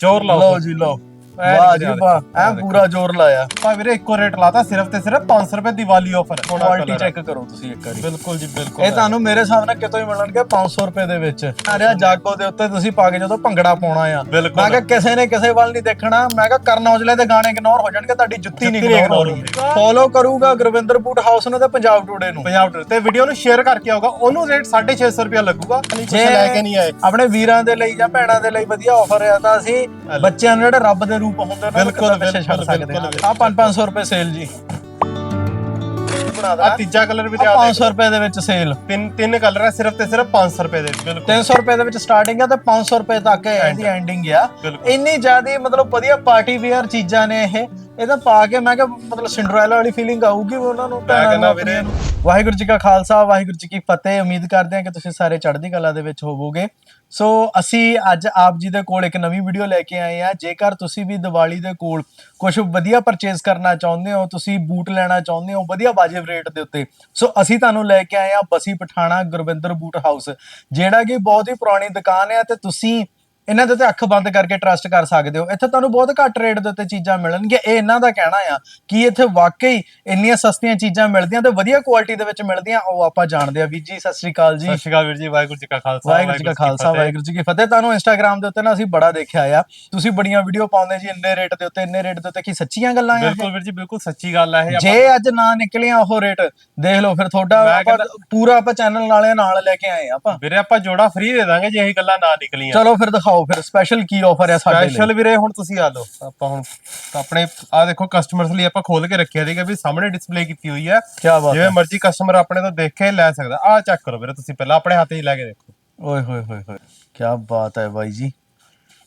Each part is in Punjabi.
ਜ਼ੋਰ ਲਾਓ ਲਓ ਜੀ ਲਓ। ਵਾਹ ਨੀ ਜੀ ਵੀਰੇ, ਵਾਹ ਆਹ ਐ ਦੇਖੋ। ਪੂਰਾ ਜ਼ੋਰ ਲਾਇਆ। ਆਪਾਂ ਵੀਰੇ ਇੱਕੋ ਰੇਟ ਲਾਤਾ ਸਿਰਫ ਤੇ ਸਿਰਫ 500 ਰੁਪਏ ਦੀਵਾਲੀ ਆਫਰ ਕੁਆਲਿਟੀ ਚੈੱਕ ਕਰੋ ਤੁਸੀਂ ਇੱਕ ਵਾਰੀ। ਬਿਲਕੁਲ ਜੀ ਬਿਲਕੁਲ ਇਹ ਤੁਹਾਨੂੰ ਮੇਰੇ ਹਿਸਾਬ ਨਾਲ ਕਿਤੋਂ ਹੀ ਮਿਲਣਗੇ 500 ਰੁਪਏ ਦੇ ਵਿੱਚ। ਆ ਰਿਹਾ ਜਾਗੋ ਦੇ ਉੱਤੇ ਤੁਸੀਂ ਪਾ ਕੇ ਜਦੋਂ ਭੰਗੜਾ ਪਾਉਣਾ ਆ। ਬਿਲਕੁਲ। ਮੈਂ ਕਿਹਾ ਕਿਸੇ ਨੇ ਕਿਸੇ ਵੱਲ ਨਹੀਂ ਦੇਖਣਾ। ਮੈਂ ਕਿਹਾ ਕਰਨ ਔਜਲੇ ਦੇ ਗਾਣੇ ਇਗਨੋਰ ਹੋ ਜਾਣਗੇ ਤੁਹਾਡੀ ਜੁੱਤੀ ਨਹੀਂ ਜੁੱਤੀ ਨਹੀਂ ਇਗਨੋਰ ignore ਹੋਊਗੀ। ਫੋਲੋ ਕਰੂਗਾ ਗੁਰਵਿੰਦਰ ਬੂਟ ਹਾਊਸ ਨੂੰ ਤੇ ਪੰਜਾਬ ਟੂਡੇ ਨੂੰ। ਪੰਜਾਬ ਤੇ ਵੀਡੀਓ ਨੂੰ ਸ਼ੇਅਰ ਕਰਕੇ ਆਊਗਾ ਉਹਨੂੰ ਰੇਟ 650 ਰੁਪਏ ਲੱਗੂਗਾ। ਜੇ ਲੈ ਕੇ ਨਹੀਂ ਆਏ। ਆਪਣੇ ਵੀਰਾਂ ਦੇ ਲਈ ਜਾਂ ਭੈਣਾਂ ਦੇ ਲਈ ਵਧੀਆ ਆਫਰ ਆ ਤਾਂ ਅਸੀਂ ਬੱਚਿਆਂ ਨੂੰ ਜਿਹੜੇ ਰੱਬ ਦੇ ਰੂਪ ਹੁੰਦੇ ਨੇ ਬਿਲਕੁਲ, ਛੱਡ ਬਿਲਕੁਲ, ਸਕਦੇ ਬਿਲਕੁਲ। ਆ 5-500 ਰੁਪਏ ਸੇਲ ਜੀ। ਆ ਤੀਜਾ ਕਲਰ ਵੀਰੇ ਆ 500 ਰੁਪਏ ਦੇ ਵਿੱਚ ਸੇਲ ਤਿੰਨ ਤਿੰਨ ਕਲਰ ਹੈ ਸਿਰਫ ਤੇ ਸਿਰਫ 500 ਰੁਪਏ ਦੇ ਬਿਲਕੁਲ। 300 ਰੁਪਏ ਦੇ ਵਿੱਚ ਸਟਾਰਟਿੰਗ ਆ ਤੇ 500 ਰੁਪਏ ਤੱਕ ਇਹ ਇਹਦੀ ਐਂਡਿੰਗ ਆ। ਇੰਨੀ ਜ਼ਿਆਦੀ ਮਤਲਬ ਵਧੀਆ ਪਾਰਟੀ ਵੇਅਰ ਚੀਜ਼ਾਂ ਨੇ ਇਹ। ਇਹਦਾ ਪਾ ਕੇ ਮੈਂ ਕਿਹਾ ਮਤਲਬ ਸਿੰਡਰੈਲਾ ਵਾਲੀ ਫੀਲਿੰਗ ਆਊਗੀ ਉਹਨਾਂ ਨੂੰ ਭੈਣਾਂ ਨੂੰ ਕਹਿੰਦਾ ਵੀਰੇ। ਆਪਣੀਆਂ ਨੂੰ। ਵਾਹਿਗੁਰੂ ਜੀ ਕਾ ਖਾਲਸਾ ਵਾਹਿਗੁਰੂ ਜੀ ਕੀ ਫਤਿਹ ਉਮੀਦ ਕਰਦੇ ਹਾਂ ਕਿ ਤੁਸੀਂ ਸਾਰੇ ਚੜ੍ਹਦੀ ਕਲਾ ਦੇ ਵਿੱਚ ਹੋਵੋਗੇ ਸੋ ਅਸੀਂ ਅੱਜ ਆਪ ਜੀ ਦੇ ਕੋਲ ਇੱਕ ਨਵੀਂ ਵੀਡੀਓ ਲੈ ਕੇ ਆਏ ਆ ਜੇਕਰ ਤੁਸੀਂ ਵੀ ਦੀਵਾਲੀ ਦੇ ਕੋਲ ਕੁਝ ਵਧੀਆ ਪਰਚੇਸ ਕਰਨਾ ਚਾਹੁੰਦੇ ਹੋ ਤੁਸੀਂ ਬੂਟ ਲੈਣਾ ਚਾਹੁੰਦੇ ਹੋ ਵਧੀਆ ਵਾਜਿਬ ਰੇਟ ਦੇ ਉੱਤੇ ਸੋ ਅਸੀਂ ਤੁਹਾਨੂੰ ਲੈ ਕੇ ਆਏ ਆ ਬਸੀ ਪਠਾਣਾ ਗੁਰਵਿੰਦਰ ਬੂਟ ਹਾਊਸ ਜਿਹੜਾ ਕਿ ਬਹੁਤ ਹੀ ਪੁਰਾਣੀ ਦੁਕਾਨ ਹੈ ਤੇ ਤੁਸੀਂ ਇਹਨਾਂ ਦੇ ਉੱਤੇ ਅੱਖ ਬੰਦ ਕਰਕੇ ਟਰਸਟ ਕਰ ਸਕਦੇ ਹੋ। ਇੱਥੇ ਤੁਹਾਨੂੰ ਬਹੁਤ ਘੱਟ ਰੇਟ ਦੇ ਉੱਤੇ ਚੀਜ਼ਾਂ ਮਿਲਣਗੀਆਂ। ਇਹ ਇਹਨਾਂ ਦਾ ਕਹਿਣਾ ਆ ਕਿ ਇੱਥੇ ਵਾਕਈ ਇੰਨੀਆਂ ਸਸਤੀਆਂ ਚੀਜ਼ਾਂ ਮਿਲਦੀਆਂ ਤੇ ਵਧੀਆ ਕੁਆਲਿਟੀ ਦੇ ਵਿੱਚ ਮਿਲਦੀਆਂ ਉਹ ਆਪਾਂ ਜਾਣਦੇ ਆ। ਵੀਰ ਜੀ ਸਤਿ ਸ਼੍ਰੀ ਅਕਾਲ ਜੀ। ਸਤਿ ਸ਼੍ਰੀ ਅਕਾਲ ਵੀਰ ਜੀ ਵਾਹਿਗੁਰੂ ਜੀ ਕਾ ਖਾਲਸਾ ਵਾਹਿਗੁਰੂ ਜੀ ਕਾ ਖਾਲਸਾ ਵਾਹਿਗੁਰੂ ਜੀ ਕੀ ਫਤਿਹ। ਤੁਹਾਨੂੰ ਇੰਸਟਾਗ੍ਰam ਦੇ ਉੱਤੇ ਨਾ ਅਸੀਂ ਬੜਾ ਦੇਖਿਆ ਆ। ਤੁਸੀਂ ਬੜੀਆਂ ਵੀਡੀਓ ਪਾਉਂਦੇ ਜੀ ਇੰਨੇ ਰੇਟ ਦੇ ਉੱਤੇ ਇੰਨੇ ਰੇਟ ਦੇ ਉੱਤੇ। ਕੀ ਸੱਚੀਆਂ ਗੱਲਾਂ ਆ? ਬਿਲਕੁਲ ਵੀਰ ਜੀ ਬਿਲਕੁਲ ਸੱਚੀ ਗੱਲ ਹੈ ਇਹ। ਜੇ ਅੱਜ ਨਾ ਨਿਕਲਿਆ ਉਹ ਰੇਟ ਦੇਖ ਲਓ ਫਿਰ ਤੁਹਾਡਾ ਪੂਰਾ ਆਪਾਂ ਚੈਨਲ ਵਾਲਿਆਂ ਨਾਲ ਲੈ ਕੇ ਆਏ ਆ ਆਪਾਂ। ਵੀਰੇ ਆਪਾਂ ਜੋੜਾ ਫ੍ਰੀ ਦੇ ਦਾਂਗੇ ਜੇ ਇਹ ਗੱਲਾਂ ਨਾ ਨਿਕਲੀਆਂ। ਚਲੋ ਫਿਰ ਦਿਖਾਓ ਫਿਰ ਸਪੈਸ਼ਲ ਕੀ ਆਫਰ ਹੈ ਸਾਡੇ ਲਈ? ਸਪੈਸ਼ਲ ਵੀਰੇ ਹੁਣ ਤੁਸੀਂ ਆ ਲਓ। ਆਪਾਂ ਹੁਣ ਆਪਣੇ ਆ ਦੇਖੋ ਕਸਟਮਰਸ ਲਈ ਆਪਾਂ ਖੋਲ ਕੇ ਰੱਖਿਆ ਸੀਗਾ ਵੀ ਸਾਹਮਣੇ ਡਿਸਪਲੇ ਕੀਤੀ ਹੋਈ ਹੈ ਕੀ ਬਾਤ ਜਿਵੇਂ ਮਰਜ਼ੀ ਕਸਟਮਰ ਆਪਣੇ ਤੋਂ ਦੇਖ ਕੇ ਲੈ ਸਕਦਾ। ਆ ਚੈੱਕ ਕਰੋ ਵੀਰੇ ਤੁਸੀਂ ਪਹਿਲਾਂ ਆਪਣੇ ਹੱਥ 'ਚ ਲੈ ਕੇ ਦੇਖੋ। ਓਏ ਹੋਏ ਹੋਏ ਹੋਏ ਕੀ ਬਾਤ ਹੈ ਬਾਈ ਜੀ।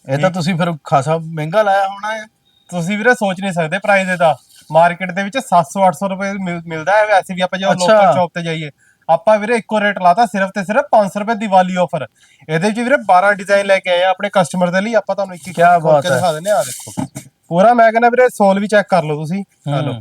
ਇਹ ਤਾਂ ਤੁਸੀਂ ਫਿਰ ਖਾਸਾ ਮਹਿੰਗਾ ਲਾਇਆ ਹੋਣਾ ਹੈ। ਤੁਸੀਂ ਵੀਰੇ ਸੋਚ ਨਹੀਂ ਸਕਦੇ ਪ੍ਰਾਈਸ ਇਹਦਾ ਮਾਰਕੀਟ ਦੇ ਵਿੱਚ 700 800 ਰੁਪਏ ਮਿਲ- ਮਿਲਦਾ ਹੈ ਵੈਸੇ ਵੀ ਆਪਾਂ ਜੇ। ਲੋਕਲ ਸ਼ਾਪ ਤੇ ਜਾਈਏ। ਆਪਾਂ ਵੀਰੇ ਇੱਕੋ ਰੇਟ ਲਾਤਾ ਸਿਰਫ ਤੇ ਸਿਰਫ 500 ਰੁਪਏ ਦੀਵਾਲੀ ਆਫਰ ਇਹਦੇ ਵਿੱਚ ਵੀਰੇ 12 ਡਿਜ਼ਾਈਨ ਲੈ ਕੇ ਆਏ ਆ ਆਪਣੇ ਕਸਟਮਰ ਦੇ ਲਈ। ਆਪਾਂ ਤੁਹਾਨੂੰ ਇੱਕ ਇੱਕ ਕਿਆ ਬਾਤ ਹੈ। ਦਿਖਾ ਦਿੰਦੇ ਆ ਦੇਖੋ। ਪੂਰਾ ਮੈਂ ਕਹਿੰਦਾ ਵੀਰੇ ਸੋਲ ਵੀ ਚੈੱਕ ਕਰ ਲਓ ਤੁਸੀਂ। ਆ ਲਓ।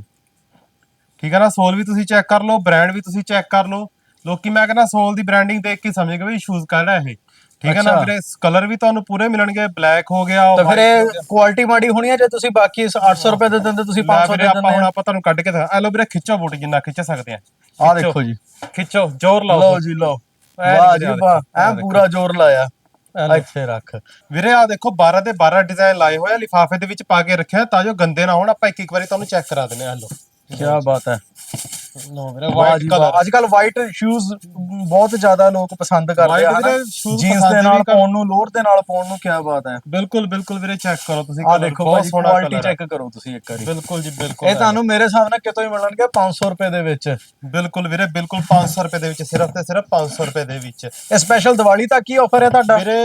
ਠੀਕ ਹੈ ਨਾ ਸੋਲ ਵੀ ਤੁਸੀਂ ਚੈੱਕ ਕਰ ਲਓ ਬ੍ਰਾਂਡ ਵੀ ਤੁਸੀਂ ਚੈੱਕ ਕਰ ਲਓ। ਲੋਕੀ ਮੈਂ ਕਹਿੰਦਾ ਸੋਲ ਦੀ ਬ੍ਰਾਂਡਿੰਗ ਦੇਖ ਕੇ ਸਮਝ ਗਏ ਵੀ ਸ਼ੂਜ਼ ਕਿਹੜਾ ਇਹ। ਠੀਕ ਹੈ ਨਾ? ਅੱਛਾ। ਵੀਰੇ ਕਲਰ ਵੀ ਤੁਹਾਨੂੰ ਪੂਰੇ ਮਿਲਣਗੇ ਬਲੈਕ ਹੋ ਗਿਆ ਤਾਂ ਫਿਰ white ਹੋ ਗਿਆ। ਇਹ ਕੁਆਲਿਟੀ ਮਾੜੀ ਹੋਣੀ ਹੈ ਜੇ ਤੁਸੀਂ ਬਾਕੀ 800 ਰੁਪਏ ਦੇ ਦਿੰਦੇ ਤੁਸੀਂ ਲੈ 500 ਵੀਰੇ ਦੇ ਆਪਾਂ ਹੁਣ ਦਿੰਦੇ ਆਪਾਂ ਤੁਹਾਨੂੰ ਕੱਢ ਕੇ ਦਿਖਾ ਲਓ ਵੀਰੇ ਖਿੱਚੋ ਬੂਟ ਜਿੰਨਾ ਖਿੱਚ ਸਕਦੇ ਆ। ਆ ਦੇਖੋ ਜੀ। ਖਿੱਚੋ ਜ਼ੋਰ ਲਾਓ। ਲਓ ਜੀ ਲਓ। ਐ ਵਾਹ ਜੀ ਵਾਹ। ਐ ਦੇਖੋ। ਪੂਰਾ ਜ਼ੋਰ ਲਾਇਆ। ਐ। ਇੱਥੇ ਰੱਖ। ਵੀਰੇ ਆ ਦੇਖੋ 12 ਦੇ 12 ਡਿਜ਼ਾਈਨ ਲਾਏ ਹੋਏ ਆ ਲਿਫਾਫੇ ਦੇ ਵਿੱਚ ਪਾ ਕੇ ਰੱਖਿਆ ਤਾਂ ਜੋ ਗੰਦੇ ਨਾ ਹੋਣ। ਆਪਾਂ ਇੱਕ ਇੱਕ ਵਾਰੀ ਤੁਹਾਨੂੰ ਚੈੱਕ ਕਰਾ ਦਿੰਦੇ ਆ ਲਓ ਕੀ ਬਾਤ ਹੈ। ਵੀਰੇ ਵਾਈਟ ਕਲਰ ਅੱਜ ਕੱਲ ਵਾਈਟ ਸ਼ੂਜ਼ ਬਹੁਤ ਜ਼ਿਆਦਾ ਲੋਕ ਪਸੰਦ ਕਰਦੇ ਆ ਜੀਨਸ ਦੇ ਨਾਲ ਪਾਉਣ ਨੂੰ ਲੋਅਰ ਦੇ ਨਾਲ ਪਾਉਣ ਨੂੰ ਕੀ ਬਾਤ ਹੈ। ਬਿਲਕੁਲ ਬਿਲਕੁਲ ਵੀਰੇ ਚੈੱਕ ਕਰੋ ਤੁਸੀਂ ਆ ਦੇਖੋ ਬਹੁਤ ਸੋਹਣਾ ਕੁਆਲਿਟੀ। ਚੈੱਕ ਕਰੋ ਤੁਸੀਂ ਇੱਕ ਵਾਰੀ। ਬਿਲਕੁਲ ਜੀ ਬਿਲਕੁਲ ਇਹ ਤੁਹਾਨੂੰ ਮੇਰੇ ਹਿਸਾਬ ਨਾਲ ਕਿਤੋਂ ਹੀ ਮਿਲਣਗੇ 500 ਰੁਪਏ ਦੇ ਵਿੱਚ। ਬਿਲਕੁਲ ਵੀਰੇ ਬਿਲਕੁਲ 500 ਰੁਪਏ ਦੇ ਵਿੱਚ ਸਿਰਫ ਤੇ ਸਿਰਫ 500 ਰੁਪਏ ਦੇ ਵਿੱਚ। ਇਹ ਸਪੈਸ਼ਲ ਦੀਵਾਲੀ ਤੱਕ ਹੀ ਆਫਰ ਹੈ ਤੁਹਾਡਾ? ਵੀਰੇ